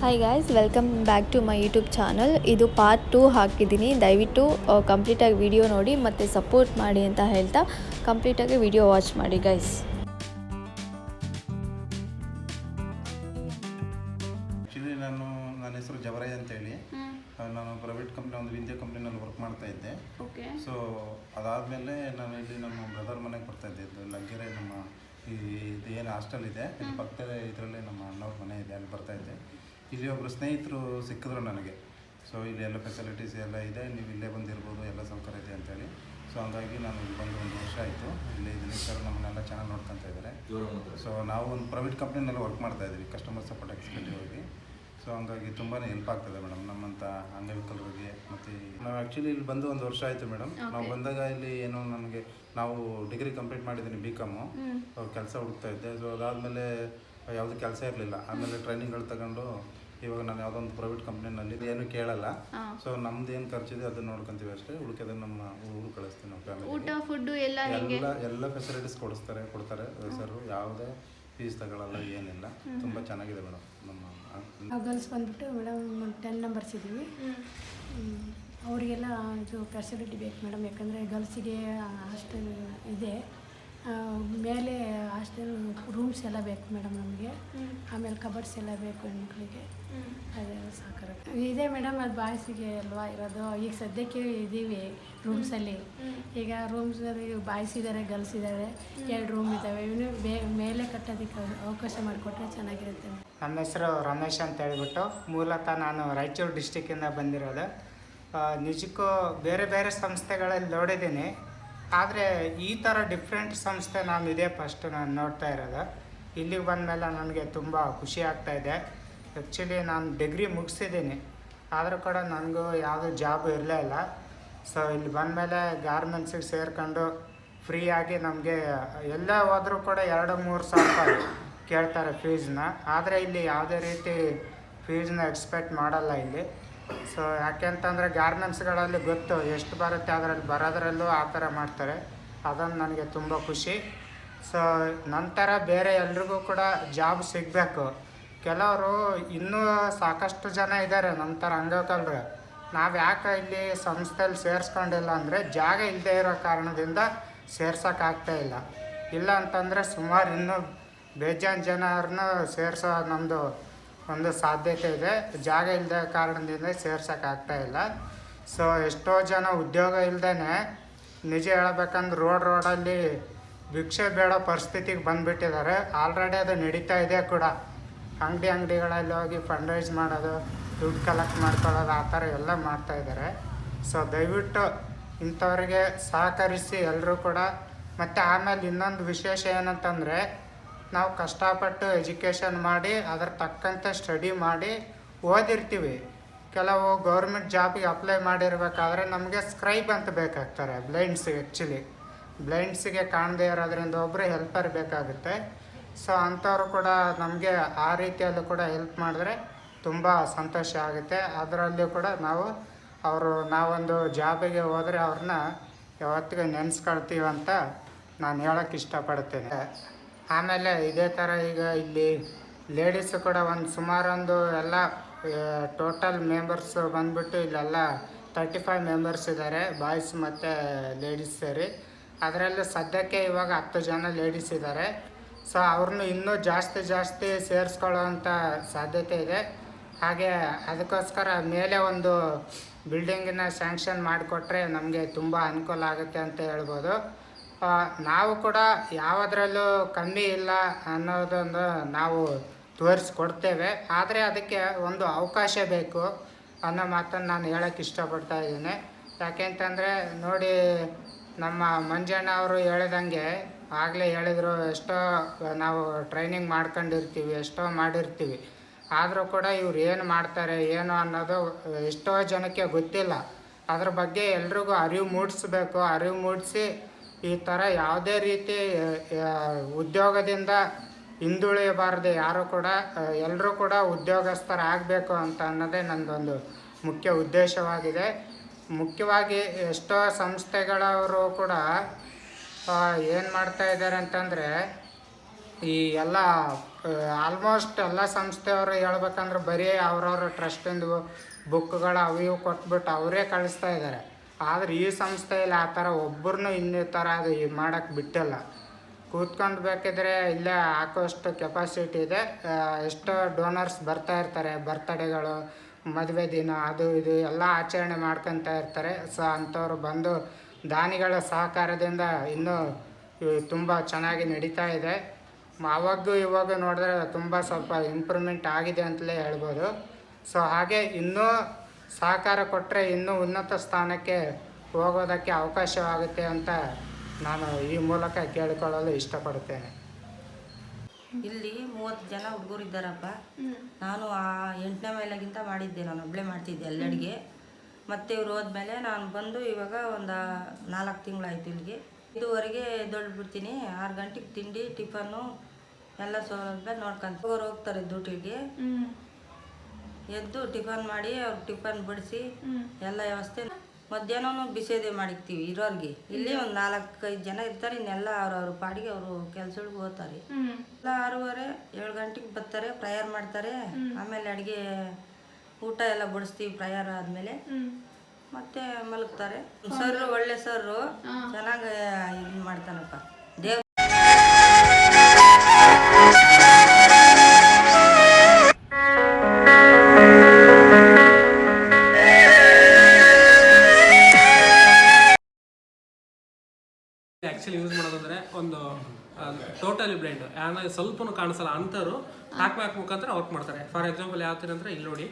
Hi guys welcome back to my YouTube channel ಇದು part two ಹಾಕಿದ್ದೀನಿ. ದಯವಿಟ್ಟು ಕಂಪ್ಲೀಟಾಗಿ ವಿಡಿಯೋ ನೋಡಿ ಮತ್ತು ಸಪೋರ್ಟ್ ಮಾಡಿ ಅಂತ ಹೇಳ್ತಾ ಕಂಪ್ಲೀಟಾಗಿ ವಿಡಿಯೋ ವಾಚ್ ಮಾಡಿ ಗಾಯ್ಸ್ ಆ್ಯಕ್ಚುಲಿ ನಾನು ನನ್ನ ಹೆಸರು ಜವರೈ ಅಂತೇಳಿ. ಹೇಳಿ ನಾನು ಪ್ರೈವೇಟ್ ಕಂಪ್ನಿ ಒಂದು ವಿದ್ಯಾ ಕಂಪ್ನಿನಲ್ಲಿ ವರ್ಕ್ ಮಾಡ್ತಾ ಇದ್ದೆ. ಓಕೆ ಸೊ ಅದಾದಮೇಲೆ ನಾನು ಇಲ್ಲಿ ನಮ್ಮ ಬ್ರದರ್ ಮನೆಗೆ ಬರ್ತಾ ಇದ್ದೆ. ಇದು ಲಗ್ಗೆರೆ ನಮ್ಮ ಈ ಇದು ಏನು ಹಾಸ್ಟೆಲ್ ಇದೆ. ಇಲ್ಲಿ ಪಕ್ಕದ ಇದರಲ್ಲೇ ನಮ್ಮ ಅಣ್ಣವ್ರ ಮನೆ ಇದೆ. ಅಲ್ಲಿ ಬರ್ತಾ ಇದ್ದೆ. ಇಲ್ಲಿ ಒಬ್ಬರು ಸ್ನೇಹಿತರು ಸಿಕ್ಕಿದ್ರು ನನಗೆ. ಸೊ ಇಲ್ಲಿ ಎಲ್ಲ ಫೆಸಿಲಿಟೀಸ್ ಎಲ್ಲ ಇದೆ. ನೀವು ಇಲ್ಲೇ ಬಂದಿರ್ಬೋದು ಎಲ್ಲ ಸೌಕರ್ಯ ಇದೆ ಅಂತೇಳಿ ಸೊ ಹಂಗಾಗಿ ನಾನು ಇಲ್ಲಿ ಬಂದು ಒಂದು ವರ್ಷ ಆಯಿತು. ಇಲ್ಲಿ ಸರ್ ನಮ್ಮನ್ನೆಲ್ಲ ಚೆನ್ನಾಗಿ ನೋಡ್ಕೊತಾ ಇದ್ದಾರೆ. ಸೊ ನಾವು ಒಂದು ಪ್ರೈವೇಟ್ ಕಂಪ್ನಿನಲ್ಲಿ ವರ್ಕ್ ಮಾಡ್ತಾ ಇದ್ದೀವಿ ಕಸ್ಟಮರ್ ಸಪೋರ್ಟ್ ಎಕ್ಸಿಕ್ಯೂಟಿವ್ ಆಗಿ ಸೊ ಹಂಗಾಗಿ ತುಂಬಾ ಹೆಲ್ಪ್ ಆಗ್ತದೆ ಮೇಡಮ್ ನಮ್ಮಂಥ ಅಂಗವಿಕಲರಿಗೆ ಮತ್ತು ನಾವು ಆ್ಯಕ್ಚುಲಿ ಇಲ್ಲಿ ಬಂದು ಒಂದು ವರ್ಷ ಆಯಿತು ಮೇಡಮ್. ನಾವು ಬಂದಾಗ ಇಲ್ಲಿ ಏನೋ ನಮಗೆ ನಾವು ಡಿಗ್ರಿ ಕಂಪ್ಲೀಟ್ ಮಾಡಿದ್ದೀನಿ ಬಿ ಕಾಮು ಕೆಲಸ ಹುಡುಕ್ತಾ ಇದ್ದೆ. ಸೊ ಅದಾದಮೇಲೆ ಯಾವುದೂ ಕೆಲಸ ಇರಲಿಲ್ಲ. ಆಮೇಲೆ ಟ್ರೈನಿಂಗ್ಗಳು ತಗೊಂಡು ಇವಾಗ ನಾನು ಯಾವುದೋ ಒಂದು ಪ್ರೈವೇಟ್ ಕಂಪ್ನಿನಲ್ಲಿ ಏನು ಕೇಳಲ್ಲ. ಸೊ ನಮ್ದು ಏನು ಖರ್ಚಿದೆ ಅದನ್ನ ನೋಡ್ಕೊಂತೀವಿ ಅಷ್ಟೇ. ಉಳಿಕೆದ ನಮ್ಮ ಊರು ಕಳಿಸ್ತೀವಿ ನಾವು ಫ್ಯಾಮಿಲಿ ಊಟ ಫುಡ್ ಎಲ್ಲ ಹೆಂಗೆ ಎಲ್ಲ ಎಲ್ಲ ಫೆಸಿಲಿಟೀಸ್ ಕೊಡಿಸ್ತಾರೆ ಕೊಡ್ತಾರೆ ಸರ್ ಯಾವುದೇ ಫೀಸ್ ತಗೊಳ್ಳಲ್ಲ ಏನಿಲ್ಲ. ತುಂಬ ಚೆನ್ನಾಗಿದೆ ಮೇಡಮ್ ನಮ್ಮ ನಾವು ಗರ್ಲ್ಸ್ ಬಂದ್ಬಿಟ್ಟು ಮೇಡಮ್ ಟೆನ್ ನಂಬರ್ಸ್ ಇದ್ದೀವಿ. ಅವರಿಗೆಲ್ಲ ಇದು ಫೆಸಿಲಿಟಿ ಬೇಕು ಮೇಡಮ್ ಯಾಕಂದರೆ ಗರ್ಲ್ಸಿಗೆ ಹಾಸ್ಟೆಲ್ ಇದೆ. ಮೇಲೆ ರೂಮ್ಸ್ ಎಲ್ಲ ಬೇಕು ಮೇಡಮ್ ನಮಗೆ. ಆಮೇಲೆ ಕಬರ್ಡ್ಸ್ ಎಲ್ಲ ಬೇಕು ಹೆಣ್ಮಕ್ಳಿಗೆ. ಅದೆಲ್ಲ ಸಾಕಾರ ಇದೆ ಮೇಡಮ್ ಅದು ಬಾಯ್ಸಿಗೆ ಅಲ್ವಾ ಇರೋದು. ಈಗ ಸದ್ಯಕ್ಕೆ ಇದ್ದೀವಿ ರೂಮ್ಸಲ್ಲಿ. ಈಗ ರೂಮ್ಸಲ್ಲಿ ಬಾಯ್ಸ್ ಇದ್ದಾರೆ ಗರ್ಲ್ಸ್ ಇದ್ದಾರೆ. ಎರಡು ರೂಮ್ ಇದ್ದಾವೆ. ಇವನು ಬೇ ಮೇಲೆ ಕಟ್ಟೋದಕ್ಕೆ ಅವಕಾಶ ಮಾಡಿಕೊಟ್ರೆ ಚೆನ್ನಾಗಿರುತ್ತೆ. ನಮ್ಮ ಹೆಸರು ರಮೇಶ್ ಅಂತ ಹೇಳ್ಬಿಟ್ಟು ಮೂಲತಃ ನಾನು ರಾಯಚೂರು ಡಿಸ್ಟಿಕ್ಕಿಂದ ಬಂದಿರೋದು. ನಿಜಕ್ಕೂ ಬೇರೆ ಬೇರೆ ಸಂಸ್ಥೆಗಳಲ್ಲಿ ನೋಡಿದ್ದೀನಿ. ಆದರೆ ಈ ಥರ ಡಿಫ್ರೆಂಟ್ ಸಂಸ್ಥೆ ನಾನು ಇದೇ ಫಸ್ಟ್ ನಾನು ನೋಡ್ತಾ ಇರೋದು. ಇಲ್ಲಿಗೆ ಬಂದಮೇಲೆ ನನಗೆ ತುಂಬ ಖುಷಿ ಆಗ್ತಾ ಇದೆ. ಆ್ಯಕ್ಚುಲಿ ನಾನು ಡಿಗ್ರಿ ಮುಗಿಸಿದ್ದೀನಿ. ಆದರೂ ಕೂಡ ನನಗೂ ಯಾವುದೂ ಜಾಬ್ ಇರಲೇ ಇಲ್ಲ. ಸೊ ಇಲ್ಲಿ ಬಂದಮೇಲೆ ಗಾರ್ಮೆಂಟ್ಸಿಗೆ ಸೇರ್ಕೊಂಡು ಫ್ರೀಯಾಗಿ ನಮಗೆ ಎಲ್ಲೇ ಹೋದರೂ ಕೂಡ ಎರಡು ಮೂರು ಸಾವಿರ ರೂಪಾಯಿ ಕೇಳ್ತಾರೆ ಫೀಸ್ನ ಆದರೆ ಇಲ್ಲಿ ಯಾವುದೇ ರೀತಿ ಫೀಸ್ನ ಎಕ್ಸ್ಪೆಕ್ಟ್ ಮಾಡಲ್ಲ ಇಲ್ಲಿ. ಸೊ ಯಾಕೆಂತಂದರೆ ಗಾರ್ಮೆಂಟ್ಸ್ಗಳಲ್ಲಿ ಗೊತ್ತು ಎಷ್ಟು ಬರುತ್ತೆ, ಅದರಲ್ಲಿ ಬರೋದ್ರಲ್ಲೂ ಆ ಥರ ಮಾಡ್ತಾರೆ. ಅದೊಂದು ನನಗೆ ತುಂಬ ಖುಷಿ. ಸೊ ನಂತರ ಬೇರೆ ಎಲ್ರಿಗೂ ಕೂಡ ಜಾಬ್ ಸಿಗಬೇಕು. ಕೆಲವರು ಇನ್ನೂ ಸಾಕಷ್ಟು ಜನ ಇದ್ದಾರೆ ನಮ್ಮ ಥರ ಅಂಗವಿಕಲರು ನಾವು ಯಾಕೆ ಇಲ್ಲಿ ಸಂಸ್ಥೆಯಲ್ಲಿ ಸೇರಿಸ್ಕೊಂಡಿಲ್ಲ ಅಂದರೆ ಜಾಗ ಇಲ್ಲದೆ ಇರೋ ಕಾರಣದಿಂದ ಸೇರ್ಸೋಕ್ಕಾಗ್ತಾ ಇಲ್ಲ. ಇಲ್ಲ ಅಂತಂದರೆ ಸುಮಾರು ಇನ್ನೂ ಬೇಜಾನ್ ಜನರನ್ನ ಸೇರಿಸೋ ನಮ್ಮದು ಒಂದು ಸಾಧ್ಯತೆ ಇದೆ. ಜಾಗ ಇಲ್ಲದ ಕಾರಣದಿಂದ ಸೇರ್ಸೋಕ್ಕಾಗ್ತಾ ಇಲ್ಲ. ಸೊ ಎಷ್ಟೋ ಜನ ಉದ್ಯೋಗ ಇಲ್ಲದೇ ನಿಜ ಹೇಳ್ಬೇಕಂದ್ರೆ ರೋಡ್ ರೋಡಲ್ಲಿ ಭಿಕ್ಷೆ ಬೇಡೋ ಪರಿಸ್ಥಿತಿಗೆ ಬಂದುಬಿಟ್ಟಿದ್ದಾರೆ. ಆಲ್ರೆಡಿ ಅದು ನಡೀತಾ ಇದೆ ಕೂಡ. ಅಂಗಡಿ ಅಂಗಡಿಗಳಲ್ಲಿ ಹೋಗಿ ಫಂಡ್ ಮಾಡೋದು, ದುಡ್ಡು ಕಲೆಕ್ಟ್ ಮಾಡ್ಕೊಳ್ಳೋದು, ಆ ಥರ ಎಲ್ಲ ಮಾಡ್ತಾ ಇದ್ದಾರೆ. ಸೊ ದಯವಿಟ್ಟು ಇಂಥವ್ರಿಗೆ ಸಹಕರಿಸಿ ಎಲ್ಲರೂ ಕೂಡ. ಮತ್ತು ಆಮೇಲೆ ಇನ್ನೊಂದು ವಿಶೇಷ ಏನಂತಂದರೆ ನಾವು ಕಷ್ಟಪಟ್ಟು ಎಜುಕೇಷನ್ ಮಾಡಿ, ಅದರ ತಕ್ಕಂತೆ ಸ್ಟಡಿ ಮಾಡಿ ಓದಿರ್ತೀವಿ. ಕೆಲವು ಗೌರ್ಮೆಂಟ್ ಜಾಬಿಗೆ ಅಪ್ಲೈ ಮಾಡಿರ್ಬೇಕಾದ್ರೆ ನಮಗೆ ಸ್ಕ್ರೈಬ್ ಅಂತ ಬೇಕಾಗ್ತಾರೆ ಬ್ಲೈಂಡ್ಸಿಗೆ ಆ್ಯಕ್ಚುಲಿ ಬ್ಲೈಂಡ್ಸಿಗೆ ಕಾಣದೇ ಇರೋದ್ರಿಂದ ಒಬ್ಬರು ಹೆಲ್ಪರ್ ಬೇಕಾಗುತ್ತೆ. ಸೊ ಅಂಥವ್ರು ಕೂಡ ನಮಗೆ ಆ ರೀತಿಯಲ್ಲೂ ಕೂಡ ಹೆಲ್ಪ್ ಮಾಡಿದ್ರೆ ತುಂಬ ಸಂತೋಷ ಆಗುತ್ತೆ. ಅದರಲ್ಲೂ ಕೂಡ ನಾವು, ಅವರು ನಾವೊಂದು ಜಾಬಿಗೆ ಹೋದರೆ ಅವ್ರನ್ನ ಯಾವತ್ತಿಗೆ ಅಂತ ನಾನು ಹೇಳೋಕ್ಕೆ ಇಷ್ಟಪಡ್ತೇನೆ. ಆಮೇಲೆ ಇದೇ ಥರ ಈಗ ಇಲ್ಲಿ ಲೇಡೀಸು ಕೂಡ ಒಂದು ಸುಮಾರೊಂದು ಎಲ್ಲ ಟೋಟಲ್ ಮೆಂಬರ್ಸ್ ಬಂದುಬಿಟ್ಟು ಇಲ್ಲೆಲ್ಲ ತರ್ಟಿ ಫೈವ್ ಮೆಂಬರ್ಸ್ ಇದ್ದಾರೆ ಬಾಯ್ಸ್ ಮತ್ತು ಲೇಡೀಸ್ ಸೇರಿ. ಅದರಲ್ಲೂ ಸದ್ಯಕ್ಕೆ ಇವಾಗ ಹತ್ತು ಜನ ಲೇಡೀಸ್ ಇದ್ದಾರೆ ಸೊ ಅವ್ರನ್ನೂ ಇನ್ನೂ ಜಾಸ್ತಿ ಜಾಸ್ತಿ ಸೇರಿಸ್ಕೊಳ್ಳೋವಂಥ ಸಾಧ್ಯತೆ ಇದೆ. ಹಾಗೆ ಅದಕ್ಕೋಸ್ಕರ ಮೇಲೆ ಒಂದು ಬಿಲ್ಡಿಂಗಿನ ಸ್ಯಾಂಕ್ಷನ್ ಮಾಡಿಕೊಟ್ರೆ ನಮಗೆ ತುಂಬ ಅನುಕೂಲ ಆಗುತ್ತೆ ಅಂತ ಹೇಳ್ಬೋದು. ನಾವು ಕೂಡ ಯಾವುದರಲ್ಲೂ ಕಮ್ಮಿ ಇಲ್ಲ ಅನ್ನೋದೊಂದು ನಾವು ತೋರಿಸ್ಕೊಡ್ತೇವೆ. ಆದರೆ ಅದಕ್ಕೆ ಒಂದು ಅವಕಾಶ ಬೇಕು ಅನ್ನೋ ಮಾತನ್ನು ನಾನು ಹೇಳೋಕ್ಕೆ ಇಷ್ಟಪಡ್ತಾ ಇದ್ದೀನಿ. ಯಾಕೆಂತಂದರೆ ನೋಡಿ, ನಮ್ಮ ಮಂಜಣ್ಣ ಅವರು ಹೇಳಿದಂಗೆ ಆಗಲೇ ಹೇಳಿದರು, ಎಷ್ಟೋ ನಾವು ಟ್ರೈನಿಂಗ್ ಮಾಡ್ಕೊಂಡಿರ್ತೀವಿ, ಎಷ್ಟೋ ಮಾಡಿರ್ತೀವಿ. ಆದರೂ ಕೂಡ ಇವ್ರು ಏನು ಮಾಡ್ತಾರೆ, ಏನು ಅನ್ನೋದು ಎಷ್ಟೋ ಜನಕ್ಕೆ ಗೊತ್ತಿಲ್ಲ. ಅದ್ರ ಬಗ್ಗೆ ಎಲ್ರಿಗೂ ಅರಿವು ಮೂಡಿಸ್ಬೇಕು, ಅರಿವು ಮೂಡಿಸಿ ಈ ಥರ ಯಾವುದೇ ರೀತಿ ಉದ್ಯೋಗದಿಂದ ಹಿಂದುಳಿಯಬಾರದು ಯಾರು ಕೂಡ ಎಲ್ಲರೂ ಕೂಡ ಉದ್ಯೋಗಸ್ಥರಾಗಬೇಕು ಅಂತ ಅನ್ನೋದೇ ನನ್ನದೊಂದು ಮುಖ್ಯ ಉದ್ದೇಶವಾಗಿದೆ. ಮುಖ್ಯವಾಗಿ ಎಷ್ಟೋ ಸಂಸ್ಥೆಗಳವರು ಕೂಡ ಏನು ಮಾಡ್ತಾ ಇದ್ದಾರೆ ಅಂತಂದರೆ, ಈ ಎಲ್ಲ ಆಲ್ಮೋಸ್ಟ್ ಎಲ್ಲ ಸಂಸ್ಥೆಯವರು ಹೇಳ್ಬೇಕಂದ್ರೆ ಬರೀ ಅವ್ರವ್ರ ಟ್ರಸ್ಟಿಂದು ಬುಕ್ಗಳು ಅವು ಇವು ಕೊಟ್ಬಿಟ್ಟು ಅವರೇ ಕಳಿಸ್ತಾ ಇದ್ದಾರೆ. ಆದರೆ ಈ ಸಂಸ್ಥೆಯಲ್ಲಿ ಆ ಥರ ಒಬ್ಬರನ್ನೂ ಇನ್ನೂ ಥರ ಅದು ಮಾಡೋಕ್ಕೆ ಬಿಟ್ಟಿಲ್ಲ. ಕೂತ್ಕೊಂಡು ಬೇಕಿದ್ರೆ ಇಲ್ಲೇ ಹಾಕುವಷ್ಟು ಕೆಪಾಸಿಟಿ ಇದೆ. ಎಷ್ಟೋ ಡೋನರ್ಸ್ ಬರ್ತಾ ಇರ್ತಾರೆ ಬರ್ತಡೇಗಳು ಮದುವೆ ದಿನ, ಅದು ಇದು ಎಲ್ಲ ಆಚರಣೆ ಮಾಡ್ಕೊತಾ ಇರ್ತಾರೆ. ಸೊ ಅಂಥವ್ರು ಬಂದು ದಾನಿಗಳ ಸಹಕಾರದಿಂದ ಇನ್ನೂ ತುಂಬ ಚೆನ್ನಾಗಿ ನಡೀತಾ ಇದೆ. ಆವಾಗೂ ಇವಾಗ ನೋಡಿದ್ರೆ ತುಂಬ ಸ್ವಲ್ಪ ಇಂಪ್ರೂವ್ಮೆಂಟ್ ಆಗಿದೆ ಅಂತಲೇ ಹೇಳ್ಬೋದು. ಸೊ ಹಾಗೆ ಇನ್ನೂ ಸಹಕಾರ ಕೊಟ್ಟರೆ ಇನ್ನೂ ಉನ್ನತ ಸ್ಥಾನಕ್ಕೆ ಹೋಗೋದಕ್ಕೆ ಅವಕಾಶವಾಗುತ್ತೆ ಅಂತ ನಾನು ಈ ಮೂಲಕ ಕೇಳಿಕೊಳ್ಳಲು ಇಷ್ಟಪಡುತ್ತೇನೆ. ಇಲ್ಲಿ ಮೂವತ್ತು ಜನ ಹುಡುಗರು ಇದ್ದಾರಪ್ಪ. ನಾನು ಆ ಎಂಟನೇ ಮೈಲಾಗಿಂತ ಮಾಡಿದ್ದೆ ನಾನು ಒಬ್ಬಳೇ ಮಾಡ್ತಿದ್ದೆ ಎಲ್ಲಡಿಗೆ ಅಡುಗೆ. ಮತ್ತೆ ಇವ್ರು ಹೋದ್ಮೇಲೆ ನಾನು ಬಂದು ಇವಾಗ ಒಂದು ನಾಲ್ಕು ತಿಂಗಳಾಯ್ತು ಇಲ್ಲಿಗೆ. ಇದುವರೆಗೆ ಬಿಡ್ತೀನಿ ಆರು ಗಂಟೆಗೆ ತಿಂಡಿ ಟಿಫನ್ನು ಎಲ್ಲ ಸೌಲಭ್ಯ ನೋಡ್ಕೊಂತ. ಅವ್ರು ಹೋಗ್ತಾರೆ ಡ್ಯೂಟಿಗೆ. ಎದ್ದು ಟಿಫನ್ ಮಾಡಿ ಅವ್ರು ಟಿಫನ್ ಬಡಿಸಿ ಎಲ್ಲ ವ್ಯವಸ್ಥೆ ಮಧ್ಯಾಹ್ನನೂ ಬಿಸಿದೆ ಮಾಡಿರ್ತೀವಿ ಇರೋರಿಗೆ. ಇಲ್ಲಿ ಒಂದು ನಾಲ್ಕೈದು ಜನ ಇರ್ತಾರೆ ಇನ್ನೆಲ್ಲ ಅವ್ರವ್ರ ಪಾಡಿಗೆ ಅವರು ಕೆಲ್ಸಗಳಿಗೆ ಹೋಗ್ತಾರೆ. ಎಲ್ಲ ಆರೂವರೆ ಏಳು ಗಂಟೆಗೆ ಬರ್ತಾರೆ ಪ್ರಯಾರ್ ಮಾಡ್ತಾರೆ. ಆಮೇಲೆ ಅಡುಗೆ ಊಟ ಎಲ್ಲ ಬಡಿಸ್ತೀವಿ ಪ್ರಯಾರ ಆದಮೇಲೆ. ಮತ್ತೆ ಮಲಗ್ತಾರೆ. ಸರ್ ಒಳ್ಳೆ ಸರ್ ಚೆನ್ನಾಗಿ ಇದು ಮಾಡ್ತಾನಪ್ಪ. ಟೋಟಲಿ ಬ್ಲೈಂಡ್ ಯಾವ ಸ್ವಲ್ಪನೂ ಕಾಣಿಸಲ್ಲ ಅಂಥವ್ರು ಟಾಕ್ ಪ್ಯಾಕ್ ಮುಖಾಂತರ ವರ್ಕ್ ಮಾಡ್ತಾರೆ ಫಾರ್ ಎಕ್ಸಾಂಪಲ್ ಯಾವ ಥರ ಅಂದ್ರೆ ಇಲ್ಲಿ ನೋಡಿ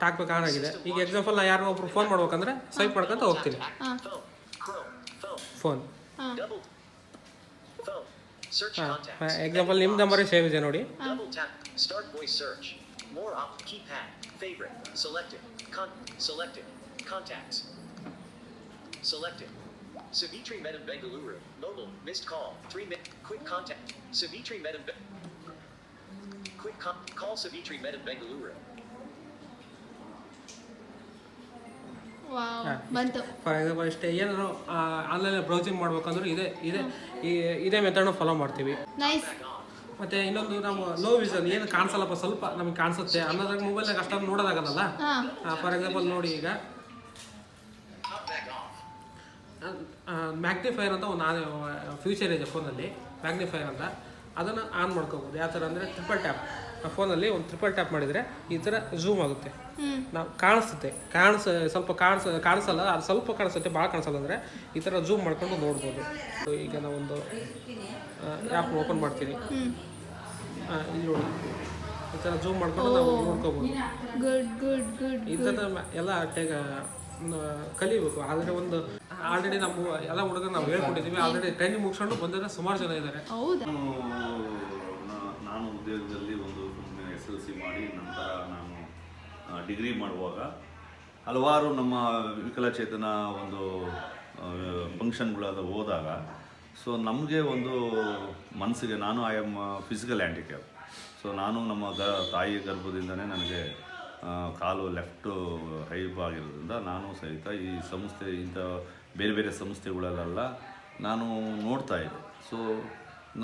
ಟಾಕ್ ಬ್ಯಾಕ್ ಆನ್ ಆಗಿದೆ ಈಗ ಎಕ್ಸಾಂಪಲ್ ನಾ ಯಾರೋ ಒಬ್ರು ಫೋನ್ ಮಾಡ್ಬೇಕಂದ್ರೆ ಸ್ವೈಪ್ ಮಾಡ್ಕೊಂತ ಹೋಗ್ತೀನಿ ಫೋನ್. ಎಕ್ಸಾಂಪಲ್ ನಿಮ್ಮ ನಂಬರ್ ಸೇವ್ ಇದೆ ನೋಡಿ Double tap. Start voice search. More op. Keypad. Favorite. Selected. Savitri Medam Bengaluru. Mobile. Missed call. Three minutes. Quick contact. Savitri Medam. Be- Quick con. Call Savitri Medam Bengaluru. ಬಂತು for example ಇಷ್ಟೇ ಏನಾದ್ರು ಆನ್ಲೈನಲ್ಲಿ browsing ಮಾಡ್ಬೇಕಂದ್ರೆ ಇದೇ ಇದೇ ಈ- ಇದೇ ಮೆಥಡ್ನ follow ಮಾಡ್ತೀವಿ ನೈಸ್ ಮತ್ತೆ ಇನ್ನೊಂದು ನಾವು ಲೋ ವಿಷನ್ ಏನು ಕಾಣಿಸಲ್ಲಪ್ಪ ಸ್ವಲ್ಪ ನಮಗೆ ಕಾಣಿಸುತ್ತೆ ಅನ್ನೋದಾಗ ಮೊಬೈಲ್ನಾಗ ಅಷ್ಟೊಂದು ನೋಡೋದಾಗಲ್ಲ ಹಾಂ ಫಾರ್ ಎಕ್ಸಾಂಪಲ್ ನೋಡಿ ಈಗ. ಮ್ಯಾಗ್ನಿಫೈರ್ ಅಂತ ಒಂದು ಆನ್ ಫ್ಯೂಚರ್ ಇದೆ ಫೋನಲ್ಲಿ ಮ್ಯಾಗ್ನಿಫೈರ್ ಅಂತ ಅದನ್ನು ಆನ್ ಮಾಡ್ಕೋಬೋದು. ಯಾವ ಥರ ಅಂದರೆ ಟ್ರಿಪಲ್ ಟ್ಯಾಪ್ ಆ ಫೋನಲ್ಲಿ ಒಂದು ಟ್ರಿಪಲ್ ಟ್ಯಾಪ್ ಮಾಡಿದರೆ ಈ ಥರ ಝೂಮ್ ಆಗುತ್ತೆ. ನಾವು ಕಾಣಿಸುತ್ತೆ. ಕಾಣಿಸ ಸ್ವಲ್ಪ ಕಾಣಿಸ ಕಾಣಿಸಲ್ಲ ಅದು ಸ್ವಲ್ಪ ಕಾಣಿಸುತ್ತೆ ಭಾಳ ಕಾಣಿಸಲ್ಲ ಅಂದರೆ ಈ ಥರ ಝೂಮ್ ಮಾಡ್ಕೊಂಡು ನೋಡ್ಬೋದು. ಈಗ ನಾವೊಂದು ಆ್ಯಪ್ ಓಪನ್ ಮಾಡ್ತೀನಿ. ಹಾಂ ಇಲ್ಲಿ ನೋಡಿ. ಈ ಥರ ಝೂಮ್ ಮಾಡ್ಕೊಂಡು ನಾವು ನೋಡ್ಕೋಬೋದು. ಈ ಥರ ಎಲ್ಲ ಟೇಗ ಕಲಿಬೇಕು. ಆದರೆ ಒಂದು ಆಲ್ರೆಡಿ ನಮ್ಮ ಎಲ್ಲ ಹುಡುಗರು ನಾವು ಹೇಳ್ಕೊಟ್ಟಿದ್ದೀವಿ ಆಲ್ರೆಡಿ ಟ್ರೈನಿಂಗ್ ಮುಗಿಸ್ಕೊಂಡು ಬಂದಿರೋ ಸುಮಾರು ಜನ ಇದ್ದಾರೆ ಹೌದಾ? ನಾನು ಉದ್ಯೋಗದಲ್ಲಿ ಒಂದು ಎಸ್ ಎಲ್ ಸಿ ಮಾಡಿ ನಂತರ ನಾನು ಡಿಗ್ರಿ ಮಾಡುವಾಗ ಹಲವಾರು ನಮ್ಮ ವಿಕಲಚೇತನ ಒಂದು ಫಂಕ್ಷನ್ಗಳಾದ ಹೋದಾಗ ಸೊ ನಮಗೆ ಒಂದು ಮನಸ್ಸಿಗೆ ನಾನು I am physical handicap so ನಾನು ನಮ್ಮ ಗ ತಾಯಿ ಗರ್ಭದಿಂದನೇ ನನಗೆ ಕಾಲು ಲೆಫ್ಟು ಹೈಬ್ ಆಗಿರೋದ್ರಿಂದ ನಾನು ಸಹಿತ ಈ ಸಂಸ್ಥೆ, ಇಂಥ ಬೇರೆ ಬೇರೆ ಸಂಸ್ಥೆಗಳಲ್ಲೆಲ್ಲ ನಾನು ನೋಡ್ತಾ ಇದ್ದೆ. ಸೊ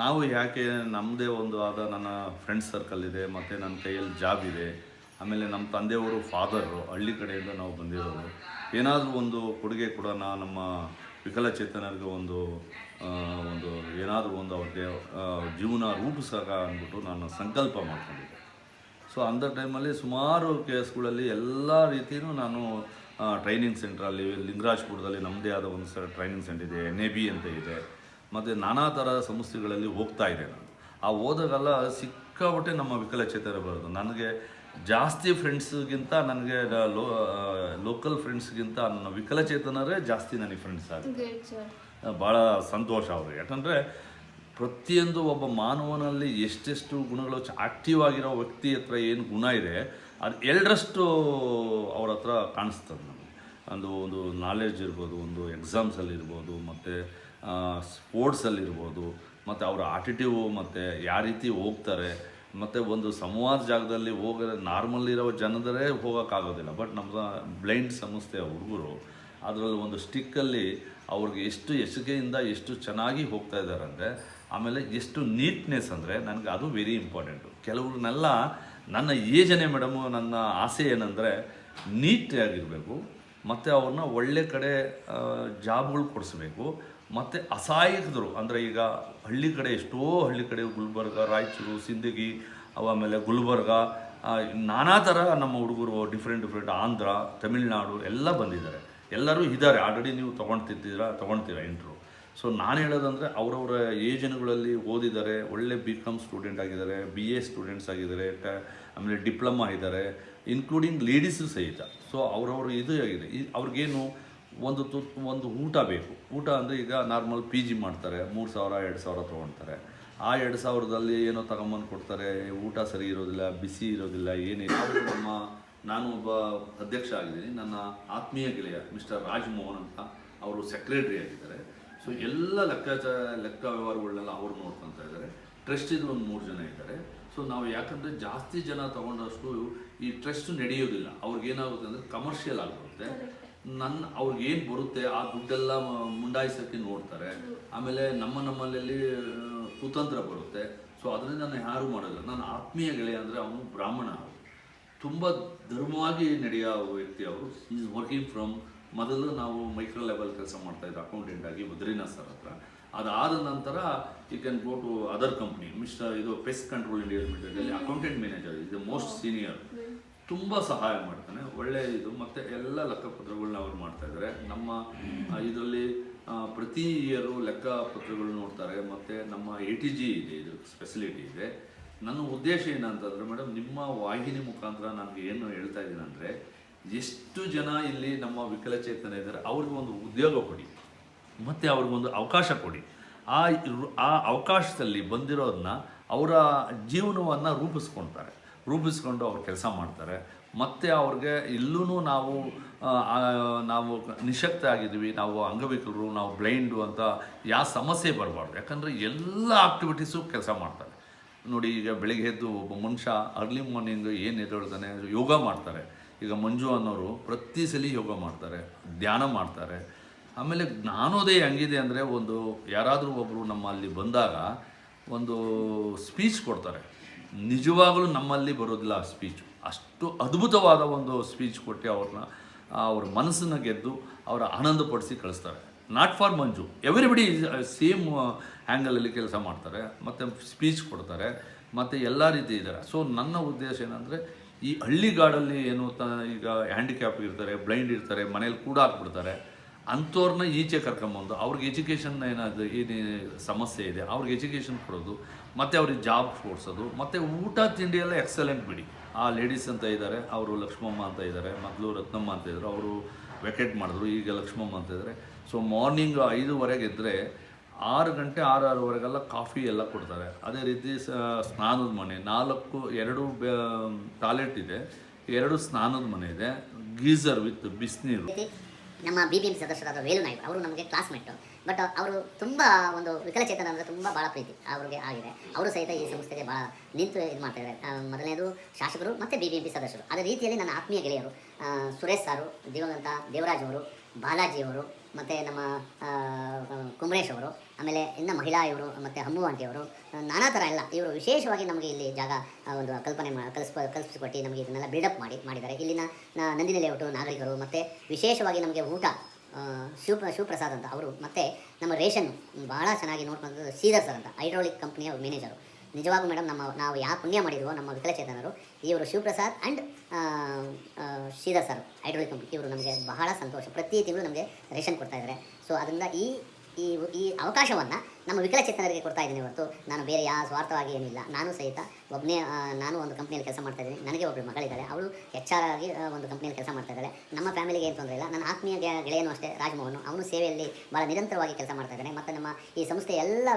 ನಾವು ಯಾಕೆ ನಮ್ಮದೇ ಒಂದು ಆದ ನನ್ನ ಫ್ರೆಂಡ್ಸ್ ಸರ್ಕಲ್ ಇದೆ, ಮತ್ತು ನನ್ನ ಕೈಯಲ್ಲಿ ಜಾಬ್ ಇದೆ, ಆಮೇಲೆ ನಮ್ಮ ತಂದೆಯವರು ಫಾದರು ಹಳ್ಳಿ ಕಡೆಯಿಂದ ನಾವು ಬಂದಿರೋರು, ಏನಾದರೂ ಒಂದು ಕೊಡುಗೆ ಕೊಡೋಣ, ನಮ್ಮ ವಿಕಲಚೇತನರಿಗೆ ಒಂದು ಒಂದು ಏನಾದರೂ ಒಂದು ಅವ್ರಿಗೆ ಜೀವನ ರೂಪಿಸಕ ಅಂದ್ಬಿಟ್ಟು ನಾನು ಸಂಕಲ್ಪ ಮಾಡ್ಕೊಂಡಿದ್ದೆ. ಸೊ ಅಂಥ ಟೈಮಲ್ಲಿ ಸುಮಾರು ಕೇಸ್ಗಳಲ್ಲಿ ಎಲ್ಲ ರೀತಿಯೂ ನಾನು ಟ್ರೈನಿಂಗ್ ಸೆಂಟ್ರಲ್ಲಿ ಲಿಂಗರಾಜ್ಪುರದಲ್ಲಿ ನಮ್ಮದೇ ಆದ ಒಂದು ಸಲ ಟ್ರೈನಿಂಗ್ ಸೆಂಟರ್ ಇದೆ ಎನ್ ಎ ಬಿ ಅಂತ ಇದೆ. ಮತ್ತು ನಾನಾ ಥರ ಸಂಸ್ಥೆಗಳಲ್ಲಿ ಹೋಗ್ತಾ ಇದ್ದೆ ನಾನು. ಆ ಹೋದಾಗೆಲ್ಲ ಸಿಕ್ಕಾಪಟ್ಟೆ ನಮ್ಮ ವಿಕಲಚೇತನ ಬರೋದು. ನನಗೆ ಜಾಸ್ತಿ ಫ್ರೆಂಡ್ಸ್ಗಿಂತ ನನಗೆ ಲೋ ಲೋಕಲ್ ಫ್ರೆಂಡ್ಸ್ಗಿಂತ ನನ್ನ ವಿಕಲಚೇತನರೇ ಜಾಸ್ತಿ ನನಗೆ ಫ್ರೆಂಡ್ಸ್ ಆಗುತ್ತೆ ಸರ್ ಭಾಳ ಸಂತೋಷ ಅವರು ಯಾಕಂದರೆ ಪ್ರತಿಯೊಂದು ಒಬ್ಬ ಮಾನವನಲ್ಲಿ ಎಷ್ಟೆಷ್ಟು ಗುಣಗಳು ಆಕ್ಟಿವ್ ಆಗಿರೋ ವ್ಯಕ್ತಿ ಹತ್ರ ಏನು ಗುಣ ಇದೆ, ಅದು ಎರಡರಷ್ಟು ಅವ್ರ ಹತ್ರ ಕಾಣಿಸ್ತದೆ ನಮಗೆ. ಒಂದು ಒಂದು ನಾಲೆಡ್ಜ್ ಇರ್ಬೋದು, ಒಂದು ಎಕ್ಸಾಮ್ಸಲ್ಲಿರ್ಬೋದು ಮತ್ತು ಸ್ಪೋರ್ಟ್ಸಲ್ಲಿರ್ಬೋದು ಮತ್ತು ಅವರ ಆಟಿಟ್ಯೂ ಮತ್ತು ಯಾವ ರೀತಿ ಹೋಗ್ತಾರೆ, ಮತ್ತು ಒಂದು ಸಂವಾದ ಜಾಗದಲ್ಲಿ ಹೋಗೋದ್ರೆ ನಾರ್ಮಲ್ ಇರೋ ಜನದರೇ ಹೋಗೋಕ್ಕಾಗೋದಿಲ್ಲ. ಬಟ್ ನಮ್ಮ ಬ್ಲೈಂಡ್ ಸಂಸ್ಥೆಯ ಹುಡುಗರು ಅದರಲ್ಲಿ ಒಂದು ಸ್ಟಿಕ್ಕಲ್ಲಿ ಅವ್ರಿಗೆ ಎಷ್ಟು ಎಸಿಗೆಯಿಂದ ಎಷ್ಟು ಚೆನ್ನಾಗಿ ಹೋಗ್ತಾ ಇದ್ದಾರೆ ಅಂದರೆ ಆಮೇಲೆ ಎಷ್ಟು ನೀಟ್ನೆಸ್ ಅಂದರೆ ನನಗೆ ಅದು ವೆರಿ ಇಂಪಾರ್ಟೆಂಟು ಕೆಲವ್ರನ್ನೆಲ್ಲ ನನ್ನ ಏಜನೆ ಮೇಡಮು, ನನ್ನ ಆಸೆ ಏನಂದರೆ ನೀಟಾಗಿರಬೇಕು ಮತ್ತು ಅವ್ರನ್ನ ಒಳ್ಳೆ ಕಡೆ ಜಾಬ್ಗಳು ಕೊಡಿಸ್ಬೇಕು, ಮತ್ತು ಅಸಹಾಯಕರು ಅಂದರೆ ಈಗ ಹಳ್ಳಿ ಕಡೆ ಎಷ್ಟೋ ಹಳ್ಳಿ ಕಡೆ ಗುಲ್ಬರ್ಗ, ರಾಯಚೂರು, ಸಿಂದಗಿ, ಆಮೇಲೆ ಗುಲ್ಬರ್ಗ ನಾನಾ ಥರ ನಮ್ಮ ಹುಡುಗರು ಡಿಫ್ರೆಂಟ್ ಡಿಫ್ರೆಂಟ್ ಆಂಧ್ರ, ತಮಿಳ್ನಾಡು ಎಲ್ಲ ಬಂದಿದ್ದಾರೆ. ಎಲ್ಲರೂ ಇದ್ದಾರೆ. ಆಲ್ರೆಡಿ ನೀವು ತೊಗೊಳ್ತಿದ್ದೀರಾ ತೊಗೊಳ್ತೀರಾ ಇಂಟ್ರು ಸೊ ನಾನು ಹೇಳೋದಂದರೆ ಅವರವರ ಏಜನ್ಗಳಲ್ಲಿ ಓದಿದ್ದಾರೆ ಒಳ್ಳೆ ಬಿ ಕಾಮ್ ಸ್ಟೂಡೆಂಟ್ ಆಗಿದ್ದಾರೆ ಬಿ ಎ ಸ್ಟೂಡೆಂಟ್ಸ್ ಆಗಿದ್ದಾರೆ, ಟ, ಆಮೇಲೆ ಡಿಪ್ಲೊಮಾ ಇದ್ದಾರೆ ಇನ್ಕ್ಲೂಡಿಂಗ್ ಲೇಡೀಸು ಸಹಿತ. ಸೊ ಅವರವ್ರ ಇದು ಆಗಿದೆ. ಈ ಅವ್ರಿಗೇನು ಒಂದು ತು, ಒಂದು ಊಟ ಬೇಕು. ಊಟ ಅಂದರೆ ಈಗ ನಾರ್ಮಲ್ ಪಿ ಜಿ ಮಾಡ್ತಾರೆ, ಮೂರು ಸಾವಿರ, ಎರಡು ಸಾವಿರ ತೊಗೊಳ್ತಾರೆ ಆ ಎರಡು ಸಾವಿರದಲ್ಲಿ ಏನೋ ತಗೊಂಬಂದು ಕೊಡ್ತಾರೆ, ಊಟ ಸರಿ ಇರೋದಿಲ್ಲ, ಬಿಸಿ ಇರೋದಿಲ್ಲ ಏನಿಲ್ಲ ನಮ್ಮ, ನಾನು ಒಬ್ಬ ಅಧ್ಯಕ್ಷ ಆಗಿದ್ದೀನಿ. ನನ್ನ ಆತ್ಮೀಯ ಗೆಳೆಯ ಮಿಸ್ಟರ್ ರಾಜ್ಮೋಹನ್ ಅಂತ ಅವರು ಸೆಕ್ರೆಟರಿ ಆಗಿದ್ದಾರೆ. ಸೊ ಎಲ್ಲ ಲೆಕ್ಕಾಚಾರ ಲೆಕ್ಕ ವ್ಯವಹಾರಗಳನ್ನೆಲ್ಲ ಅವ್ರು ನೋಡ್ಕೊತಾ ಇದ್ದಾರೆ ಟ್ರಸ್ಟಿದು ಒಂದು ಮೂರು ಜನ ಇದ್ದಾರೆ ಸೊ ನಾವು ಯಾಕಂದರೆ ಜಾಸ್ತಿ ಜನ ತಗೊಂಡಷ್ಟು ಈ ಟ್ರಸ್ಟ್ ನಡೆಯೋದಿಲ್ಲ. ಅವ್ರಿಗೇನಾಗುತ್ತೆ ಅಂದರೆ ಕಮರ್ಷಿಯಲ್ ಆಗಿರುತ್ತೆ ನನ್ನ ಅವ್ರಿಗೆ ಏನು ಬರುತ್ತೆ ಆ ದುಡ್ಡೆಲ್ಲ ಮುಂಡಾಯಿಸೋಕ್ಕೆ ನೋಡ್ತಾರೆ. ಆಮೇಲೆ ನಮ್ಮ ನಮ್ಮಲ್ಲಿ ಕುತಂತ್ರ ಬರುತ್ತೆ. ಸೊ ಅದರಿಂದ ನಾನು ಯಾರು ಮಾಡೋಲ್ಲ ನನ್ನ ಆತ್ಮೀಯ ಗೆಳೆಯ ಅಂದರೆ ಅವನು ಬ್ರಾಹ್ಮಣ ಅವರು ತುಂಬ ಧರ್ಮವಾಗಿ ನಡೆಯೋ ವ್ಯಕ್ತಿ ಅವರು. ಈಸ್ ವರ್ಕಿಂಗ್ ಫ್ರಮ್ ಮೊದಲು ನಾವು ಮೈಕ್ರೋ ಲೆವೆಲ್ ಕೆಲಸ ಮಾಡ್ತಾ ಇದ್ದೆ ಅಕೌಂಟೆಂಟ್ ಆಗಿ ಬದ್ರಿನಾಥ್ ಸರ್ ಹತ್ರ. ಅದಾದ ನಂತರ you can go to other company mister ಇದು ಪೆಸ್ಟ್ ಕಂಟ್ರೋಲ್ ಇಂಡಿಯಾ ಲಿಮಿಟೆಡಲ್ಲಿ ಅಕೌಂಟೆಂಟ್ ಮ್ಯಾನೇಜರ್ ಇದು ಮೋಸ್ಟ್ ಸೀನಿಯರ್ ತುಂಬ ಸಹಾಯ ಮಾಡ್ತಾನೆ. ಒಳ್ಳೆ ಇದು ಮತ್ತು ಎಲ್ಲ ಲೆಕ್ಕಪತ್ರಗಳನ್ನ ಅವ್ರು ಮಾಡ್ತಾ ಇದ್ದಾರೆ ನಮ್ಮ ಇದರಲ್ಲಿ ಪ್ರತಿ ಇಯರು ಲೆಕ್ಕಪತ್ರಗಳು ನೋಡ್ತಾರೆ. ಮತ್ತು ನಮ್ಮ ಎ ಟಿ ಜಿ ಇದೆ ಇದು ಫೆಸಿಲಿಟಿ ಇದೆ. ನನ್ನ ಉದ್ದೇಶ ಏನಂತಂದರೆ ಮೇಡಮ್ ನಿಮ್ಮ ವಾಹಿನಿ ಮುಖಾಂತರ ನನಗೆ ಏನು ಹೇಳ್ತಾ ಇದ್ದೀನಿ ಅಂದರೆ ಎಷ್ಟು ಜನ ಇಲ್ಲಿ ನಮ್ಮ ವಿಕಲಚೇತನ ಇದ್ದಾರೆ, ಅವ್ರಿಗೆ ಒಂದು ಉದ್ಯೋಗ ಕೊಡಿ, ಮತ್ತು ಅವ್ರಿಗೊಂದು ಅವಕಾಶ ಕೊಡಿ. ಆ ಆ ಅವಕಾಶದಲ್ಲಿ ಬಂದಿರೋದನ್ನ ಅವರ ಜೀವನವನ್ನು ರೂಪಿಸ್ಕೊಳ್ತಾರೆ ರೂಪಿಸ್ಕೊಂಡು ಅವ್ರು ಕೆಲಸ ಮಾಡ್ತಾರೆ. ಮತ್ತು ಅವ್ರಿಗೆ ಇಲ್ಲೂ ನಾವು ನಾವು ನಿಶಕ್ತ ಆಗಿದ್ದೀವಿ ನಾವು ಅಂಗವಿಕಲರು, ನಾವು ಬ್ಲೈಂಡು ಅಂತ ಯಾವ ಸಮಸ್ಯೆ ಬರಬಾರ್ದು. ಯಾಕಂದರೆ ಎಲ್ಲ ಆಕ್ಟಿವಿಟೀಸು ಕೆಲಸ ಮಾಡ್ತಾರೆ. ನೋಡಿ ಈಗ ಬೆಳಿಗ್ಗೆ ಎದ್ದು ಒಬ್ಬ ಮನುಷ್ಯ ಅರ್ಲಿ ಮಾರ್ನಿಂಗ್ ಏನು ಎದ್ದೇಳ್ತಾನೆ, ಯೋಗ ಮಾಡ್ತಾರೆ. ಈಗ ಮಂಜು ಅನ್ನೋರು ಪ್ರತಿ ಸಲ ಯೋಗ ಮಾಡ್ತಾರೆ, ಧ್ಯಾನ ಮಾಡ್ತಾರೆ. ಆಮೇಲೆ ಜ್ಞಾನೋದಯ ಹೆಂಗಿದೆ ಅಂದರೆ ಒಂದು ಯಾರಾದರೂ ಒಬ್ಬರು ನಮ್ಮಲ್ಲಿ ಬಂದಾಗ ಒಂದು ಸ್ಪೀಚ್ ಕೊಡ್ತಾರೆ. ನಿಜವಾಗಲೂ ನಮ್ಮಲ್ಲಿ ಬರೋದಿಲ್ಲ ಆ ಸ್ಪೀಚು ಅಷ್ಟು ಅದ್ಭುತವಾದ ಒಂದು ಸ್ಪೀಚ್ ಕೊಟ್ಟು ಅವ್ರನ್ನ ಅವ್ರ ಮನಸ್ಸನ್ನು ಗೆದ್ದು ಅವರ ಆನಂದಪಡಿಸಿ ಕಳಿಸ್ತಾರೆ. Not for Manju. Everybody same ಆ್ಯಂಗಲಲ್ಲಿ ಕೆಲಸ ಮಾಡ್ತಾರೆ, ಮತ್ತು ಸ್ಪೀಚ್ ಕೊಡ್ತಾರೆ, ಮತ್ತು ಎಲ್ಲ ರೀತಿ ಇದ್ದಾರೆ. ಸೊ ನನ್ನ ಉದ್ದೇಶ ಏನಂದರೆ ಈ ಹಳ್ಳಿಗಾಡಲ್ಲಿ ಏನು ಈಗ ಹ್ಯಾಂಡಿಕ್ಯಾಪ್ ಇರ್ತಾರೆ ಬ್ಲೈಂಡ್ ಇರ್ತಾರೆ, ಮನೇಲಿ ಕೂಡ ಹಾಕ್ಬಿಡ್ತಾರೆ ಅಂಥವ್ರನ್ನ ಈಚೆ ಕರ್ಕೊಂಬಂದು, ಅವ್ರಿಗೆ ಎಜುಕೇಷನ್ ಏನಾದರೂ ಏನು ಸಮಸ್ಯೆ ಇದೆ, ಅವ್ರಿಗೆ ಎಜುಕೇಷನ್ ಕೊಡೋದು, ಮತ್ತು ಅವ್ರಿಗೆ ಜಾಬ್ ಕೊಡಿಸೋದು, ಮತ್ತು ಊಟ, ತಿಂಡಿ ಎಲ್ಲ ಎಕ್ಸಲೆಂಟ್ ಬಿಡಿ. ಆ ಲೇಡೀಸ್ ಅಂತ ಇದ್ದಾರೆ, ಅವರು ಲಕ್ಷ್ಮಮ್ಮ ಅಂತ ಇದ್ದಾರೆ, ಮೊದಲು ರತ್ನಮ್ಮ ಅಂತ ಇದ್ದರು ಅವರು ವೆಕೆಟ್ ಮಾಡಿದ್ರು, ಈಗ ಲಕ್ಷ್ಮಮ್ಮ ಅಂತ ಇದ್ದಾರೆ. ಸೊ ಮಾರ್ನಿಂಗ್ ಐದುವರೆಗೆ ಎದ್ದರೆ ಆರು ಗಂಟೆ ಆರು ಆರೂವರೆಗೆಲ್ಲ ಕಾಫಿ ಎಲ್ಲ ಕೊಡ್ತಾರೆ. ಅದೇ ರೀತಿ ಸ್ನಾನದ ಮನೆ, ನಾಲ್ಕು, ಎರಡು ಟಾಯ್ಲೆಟ್ ಇದೆ, ಎರಡು ಸ್ನಾನದ ಮನೆ ಇದೆ, ಗೀಸರ್ ವಿತ್ ಬಿಸಿನೀರು. ನಮ್ಮ ಬಿ ಬಿ ಎಂ ಸದಸ್ಯರಾದ ವೇಲು ನಾಯ್ಡು ಅವರು ನಮಗೆ ಕ್ಲಾಸ್ಮೇಟು. ಬಟ್ ಅವರು ತುಂಬ ಒಂದು ವಿಕಲಚೇತನ ಅಂದರೆ ತುಂಬ ಭಾಳ ಪ್ರೀತಿ ಅವ್ರಿಗೆ ಆಗಿದೆ. ಅವರು ಸಹಿತ ಈ ಸಂಸ್ಥೆಗೆ ಭಾಳ ನಿಂತು ಇದು ಮಾಡ್ತಾರೆ ಮೊದಲನೇದು ಶಾಸಕರು ಮತ್ತು ಬಿ ಬಿ ಎಂ ಪಿ ಸದಸ್ಯರು. ಅದೇ ರೀತಿಯಲ್ಲಿ ನನ್ನ ಆತ್ಮೀಯ ಗೆಳೆಯರು ಸುರೇಶ್ ಸಾರು, ದಿವಂಗತ ದೇವರಾಜ್ ಅವರು ಬಾಲಾಜಿ ಅವರು ಮತ್ತು ನಮ್ಮ ಕುಮರೇಶ್ ಅವರು ಆಮೇಲೆ ಇನ್ನು ಮಹಿಳಾ ಇವರು ಮತ್ತು ಹಮ್ಮು ಆಂಟಿ ಅವರು ನಾನಾ ಥರ ಎಲ್ಲ ಇವರು ವಿಶೇಷವಾಗಿ ನಮಗೆ ಇಲ್ಲಿ ಜಾಗ ಒಂದು ಕಲ್ಪನೆ ಮಾ ಕಲ್ಸ್ಪ ಕಲ್ಪಿಸಿಕೊಟ್ಟು ನಮಗೆ ಇದನ್ನೆಲ್ಲ ಬಿಲ್ಡಪ್ ಮಾಡಿ, ಮಾಡಿದ್ದಾರೆ. ಇಲ್ಲಿನ ನಂದಿನಿ ಲೇಔಟು ನಾಗರಿಕರು, ಮತ್ತು ವಿಶೇಷವಾಗಿ ನಮಗೆ ಊಟ ಶಿವ ಶಿವಪ್ರಸಾದ್ ಅಂತ ಅವರು, ಮತ್ತು ನಮ್ಮ ರೇಷನ್ ಭಾಳ ಚೆನ್ನಾಗಿ ನೋಡ್ಕೊಂಡು ಸೀದರ್ ಸರ್ ಅಂತ, ಹೈಡ್ರಾಲಿಕ್ ಕಂಪ್ನಿಯ ಮ್ಯಾನೇಜರು ನಿಜವಾಗೂ ಮೇಡಮ್ ನಮ್ಮ ನಾವು ಯಾವ ಪುಣ್ಯ ಮಾಡಿದ್ವೋ ನಮ್ಮ ವಿಕಲಚೇತನರು, ಇವರು Shivaprasad and Sridhar sir hydraulic company ಇವರು ನಮಗೆ ಬಹಳ ಸಂತೋಷ. ಪ್ರತಿ ತಿಂಗಳು ನಮಗೆ ರೇಷನ್ ಕೊಡ್ತಾ ಇದ್ದಾರೆ ಸೊ ಅದರಿಂದ ಈ ಈ ಈ ಅವಕಾಶವನ್ನು ನಮ್ಮ ವಿಕಲಚೇತನರಿಗೆ ಕೊಡ್ತಾ ಇದ್ದೀನಿ ಹೊರತು ನಾನು ಬೇರೆ ಯಾವ ಸ್ವಾರ್ಥವಾಗಿ ಏನಿಲ್ಲ. ನಾನು ಸಹಿತ ಒಬ್ಬನೇ ನಾನು ಒಂದು ಕಂಪ್ನಿಯಲ್ಲಿ ಕೆಲಸ ಮಾಡ್ತಾ ಇದ್ದೀನಿ. ನನಗೆ ಒಬ್ಬರು ಮಗಳಿದ್ದಾಳೆ ಅವಳು ಎಚ್ ಆಗಿ ಒಂದು ಕಂಪ್ನಿಯಲ್ಲಿ ಕೆಲಸ ಮಾಡ್ತಾ ಇದ್ದಾಳೆ. ನಮ್ಮ ಫ್ಯಾಮಿಲಿಗೆ ಏನು ತೊಂದರೆ ಇಲ್ಲ. ನನ್ನ ಆತ್ಮೀಯ ಗೆಳೆಯನು ಅಷ್ಟೇ, ರಾಜಮೋಹನ್. ಅವನು ಸೇವೆಯಲ್ಲಿ ಭಾಳ ನಿರಂತರವಾಗಿ ಕೆಲಸ ಮಾಡ್ತಾ ಇದ್ದಾನೆ. ಮತ್ತು ನಮ್ಮ ಈ ಸಂಸ್ಥೆಯ ಎಲ್ಲ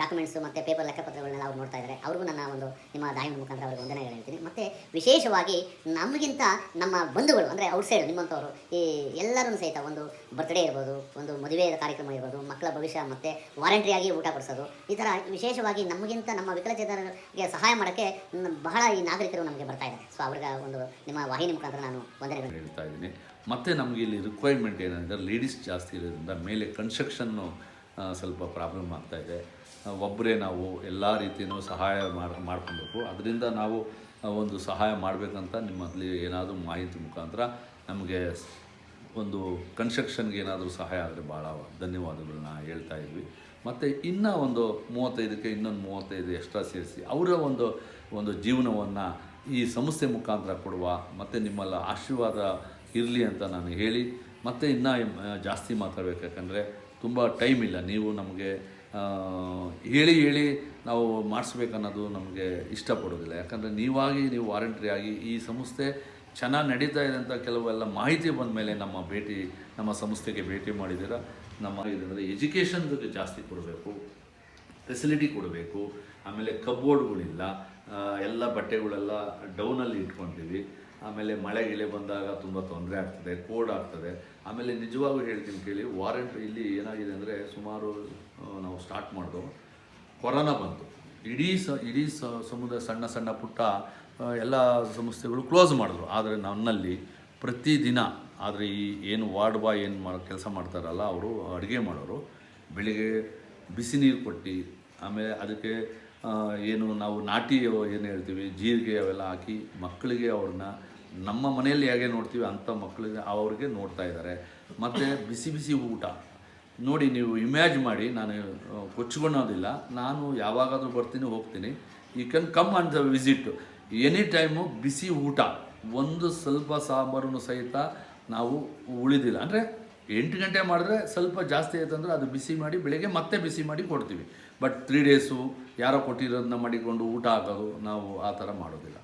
ಡಾಕ್ಯುಮೆಂಟ್ಸು ಮತ್ತು ಪೇಪರ್ ಲೆಕ್ಕಪತ್ರಗಳನ್ನೆಲ್ಲ ಅವ್ರು ನೋಡ್ತಾ ಇದ್ದಾರೆ. ಅವ್ರಿಗೂ ನನ್ನ ಒಂದು, ನಿಮ್ಮ ದಾಯಿನ ಮುಖಾಂತರ ಅವರಿಗೆ ವಂದನೆಗಳು ಹೇಳ್ತೀನಿ. ಮತ್ತು ವಿಶೇಷವಾಗಿ ನಮಗಿಂತ ನಮ್ಮ ಬಂಧುಗಳು, ಅಂದರೆ ಔಟ್ಸೈಡ್ ನಿಮ್ಮಂಥವರು, ಈ ಎಲ್ಲರೂ ಸಹಿತ ಒಂದು ಬರ್ತ್ಡೇ ಇರ್ಬೋದು, ಒಂದು ಮದುವೆ ಕಾರ್ಯಕ್ರಮ ಇರ್ಬೋದು, ಮಕ್ಕಳ ಭವಿಷ್ಯ ಮತ್ತು ವಾರಂಟ್ರಿಯಾಗಿ ಊಟ ಕೊಡಿಸೋದು. ಈ ಥರ ವಿಶೇಷವಾಗಿ ನಮಗಿಂತ ನಮ್ಮ ವಿಕಲಚೇತನರಿಗೆ ಸಹಾಯ ಮಾಡೋಕ್ಕೆ ಬಹಳ ಈ ನಾಗರಿಕರು ನಮಗೆ ಬರ್ತಾ ಇದ್ದಾರೆ. ಸೊ ಅವ್ರಿಗೆ ಒಂದು ನಿಮ್ಮ ವಾಹಿನಿ ಮುಖಾಂತರ ನಾನು ವಂದನೆಗಳು ಹೇಳ್ತಾ ಇದ್ದೀನಿ. ಮತ್ತು ನಮಗೆ ಇಲ್ಲಿ ರಿಕ್ವೈರ್ಮೆಂಟ್ ಏನಂದರೆ ಲೇಡೀಸ್ ಜಾಸ್ತಿ ಇರೋದ್ರಿಂದ ಮೇಲೆ ಕನ್ಸ್ಟ್ರಕ್ಷನ್ನು ಸ್ವಲ್ಪ ಪ್ರಾಬ್ಲಮ್ ಆಗ್ತಾ ಇದೆ. ಒಬ್ಬರೇ ನಾವು ಎಲ್ಲ ರೀತಿಯೂ ಸಹಾಯ ಮಾಡಿ, ಮಾಡ್ಕೊಬೇಕು. ಅದರಿಂದ ನಾವು ಒಂದು ಸಹಾಯ ಮಾಡಬೇಕಂತ ನಿಮ್ಮಲ್ಲಿ ಏನಾದರೂ ಮಾಹಿತಿ ಮುಖಾಂತರ ನಮಗೆ ಒಂದು ಕನ್ಸ್ಟ್ರಕ್ಷನ್ಗೆ ಏನಾದರೂ ಸಹಾಯ ಆದರೆ ಭಾಳ ಧನ್ಯವಾದಗಳನ್ನ ಹೇಳ್ತಾ ಇದ್ವಿ. ಮತ್ತು ಇನ್ನೂ ಒಂದು ಮೂವತ್ತೈದಕ್ಕೆ ಇನ್ನೊಂದು ಮೂವತ್ತೈದು ಎಕ್ಸ್ಟ್ರಾ ಸೇರಿಸಿ, ಅವರ ಒಂದು ಒಂದು ಜೀವನವನ್ನು ಈ ಸಂಸ್ಥೆ ಮುಖಾಂತರ ಕೊಡುವ, ಮತ್ತು ನಿಮ್ಮಲ್ಲ ಆಶೀರ್ವಾದ ಇರಲಿ ಅಂತ ನಾನು ಹೇಳಿ, ಮತ್ತು ಇನ್ನೂ ಜಾಸ್ತಿ ಮಾತಾಡಬೇಕು, ಯಾಕಂದರೆ ತುಂಬ ಟೈಮ್ ಇಲ್ಲ. ನೀವು ನಮಗೆ ಹೇಳಿ ಹೇಳಿ ನಾವು ಮಾಡಿಸ್ಬೇಕನ್ನೋದು ನಮಗೆ ಇಷ್ಟಪಡೋದಿಲ್ಲ. ಯಾಕಂದರೆ ನೀವಾಗಿ, ನೀವು ವಾರಂಟ್ರಿ ಆಗಿ ಈ ಸಂಸ್ಥೆ ಚೆನ್ನಾಗಿ ನಡೀತಾ ಇದೆ ಅಂತ ಕೆಲವೆಲ್ಲ ಮಾಹಿತಿ ಬಂದ ಮೇಲೆ ನಮ್ಮ ಭೇಟಿ, ನಮ್ಮ ಸಂಸ್ಥೆಗೆ ಭೇಟಿ ಮಾಡಿದ್ದೀರ? ನಮ್ಮ ಇದಂದರೆ ಎಜುಕೇಷನ್ಗೆ ಜಾಸ್ತಿ ಕೊಡಬೇಕು ಫೆಸಿಲಿಟಿ ಕೊಡಬೇಕು, ಆಮೇಲೆ ಕಬೋರ್ಡ್ಗಳಿಲ್ಲ ಎಲ್ಲ ಬಟ್ಟೆಗಳೆಲ್ಲ ಡೌನಲ್ಲಿ ಇಟ್ಕೊತೀವಿ. ಆಮೇಲೆ ಮಳೆ ಗಿಳೆ ಬಂದಾಗ ತುಂಬ ತೊಂದರೆ ಆಗ್ತದೆ, ಕೋಡ್ ಆಗ್ತದೆ. ಆಮೇಲೆ ನಿಜವಾಗೂ ಹೇಳ್ತೀನಿ ಕೇಳಿ, ವಾರಂಟ್ ಇಲ್ಲಿ ಏನಾಗಿದೆ ಅಂದರೆ ಸುಮಾರು ನಾವು ಸ್ಟಾರ್ಟ್ ಮಾಡಿದೋ ಕೊರೋನಾ ಬಂತು. ಇಡೀ ಸ, ಇಡೀ ಸಮುದಾಯ ಸಣ್ಣ ಸಣ್ಣ ಪುಟ್ಟ ಎಲ್ಲ ಸಂಸ್ಥೆಗಳು ಕ್ಲೋಸ್ ಮಾಡಿದ್ರು. ಆದರೆ ನನ್ನಲ್ಲಿ ಪ್ರತಿದಿನ ಆದರೆ ಈ ಏನು ವಾರ್ಡ್ ಬಾಯ್ ಏನು ಮಾಡಿ ಕೆಲಸ ಮಾಡ್ತಾರಲ್ಲ, ಅವರು ಅಡುಗೆ ಮಾಡೋರು. ಬೆಳಿಗ್ಗೆ ಬಿಸಿ ನೀರು ಕೊಟ್ಟು, ಆಮೇಲೆ ಅದಕ್ಕೆ ಏನು ನಾವು ನಾಟಿ ಏನು ಹೇಳ್ತೀವಿ, ಜೀರಿಗೆ ಅವೆಲ್ಲ ಹಾಕಿ ಮಕ್ಕಳಿಗೆ ಅವ್ರನ್ನ, ನಮ್ಮ ಮನೆಯಲ್ಲಿ ಹೇಗೆ ನೋಡ್ತೀವಿ ಅಂಥ ಮಕ್ಕಳಿಗೆ ಅವ್ರಿಗೆ ನೋಡ್ತಾ ಇದ್ದಾರೆ ಮತ್ತು ಬಿಸಿ ಬಿಸಿ ಊಟ. ನೋಡಿ ನೀವು ಇಮ್ಯಾಜ್ ಮಾಡಿ, ನಾನು ಕೊಚ್ಕೊಳ್ಳೋದಿಲ್ಲ ನಾನು ಯಾವಾಗಾದರೂ ಬರ್ತೀನಿ, ಹೋಗ್ತೀನಿ. You can come on the visit any time ಬಿಸಿ ಊಟ. ಒಂದು ಸ್ವಲ್ಪ ಸಾಂಬಾರು ಸಹಿತ ನಾವು ಉಳಿದಿಲ್ಲ. ಅಂದರೆ ಎಂಟು ಗಂಟೆ ಮಾಡಿದ್ರೆ ಸ್ವಲ್ಪ ಜಾಸ್ತಿ ಆಯ್ತು ಅಂದರೆ ಅದು ಬಿಸಿ ಮಾಡಿ ಬೆಳಗ್ಗೆ ಮತ್ತೆ ಬಿಸಿ ಮಾಡಿ ಕೊಡ್ತೀವಿ. ಬಟ್ ತ್ರೀ ಡೇಸು ಯಾರೋ ಕೊಟ್ಟಿರೋದನ್ನ ಮಾಡಿಕೊಂಡು ಊಟ ಹಾಕೋದು ನಾವು ಆ ಥರ ಮಾಡೋದಿಲ್ಲ.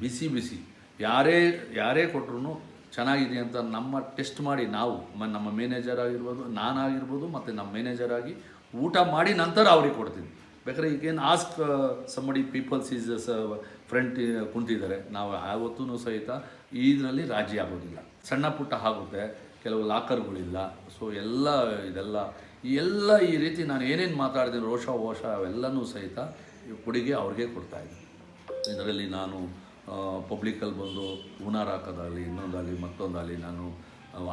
ಬಿಸಿ ಬಿಸಿ. ಯಾರೇ ಯಾರೇ ಕೊಟ್ಟರು ಚೆನ್ನಾಗಿದೆ ಅಂತ ನಮ್ಮ ಟೆಸ್ಟ್ ಮಾಡಿ ನಾವು, ಮ- ನಮ್ಮ ಮ್ಯಾನೇಜರ್ ಆಗಿರ್ಬೋದು, ನಾನಾಗಿರ್ಬೋದು ಮತ್ತು ನಮ್ಮ ಮ್ಯಾನೇಜರ್ ಆಗಿ ಊಟ ಮಾಡಿ ನಂತರ ಅವ್ರಿಗೆ ಕೊಡ್ತೀನಿ ಬೇಕಾದ್ರೆ ಈಗೇನು ask somebody peoples is front ಕುಂತಿದ್ದಾರೆ. ನಾವು ಯಾವತ್ತೂ ಸಹಿತ ಇದರಲ್ಲಿ ರಾಜಿ ಆಗೋದಿಲ್ಲ. ಸಣ್ಣ ಪುಟ್ಟ ಆಗುತ್ತೆ, ಕೆಲವು ಲಾಕರ್ಗಳಿಲ್ಲ. ಸೊ ಎಲ್ಲ ಇದೆಲ್ಲ ಎಲ್ಲ ಈ ರೀತಿ ನಾನು ಏನೇನು ಮಾತಾಡಿದ್ದೀನಿ, ರೋಷ ಓಷ ಅವೆಲ್ಲನೂ ಸಹಿತ ಕೊಡುಗೆ ಅವ್ರಿಗೆ ಕೊಡ್ತಾಯಿದ್ದೀನಿ ಇದರಲ್ಲಿ ನಾನು ಪಬ್ಲಿಕಲ್ಲಿ ಬಂದು ಹೂನಾರ್ ಹಾಕೋದಾಗಲಿ, ಇನ್ನೊಂದಾಗಲಿ, ಮತ್ತೊಂದಾಗಲಿ ನಾನು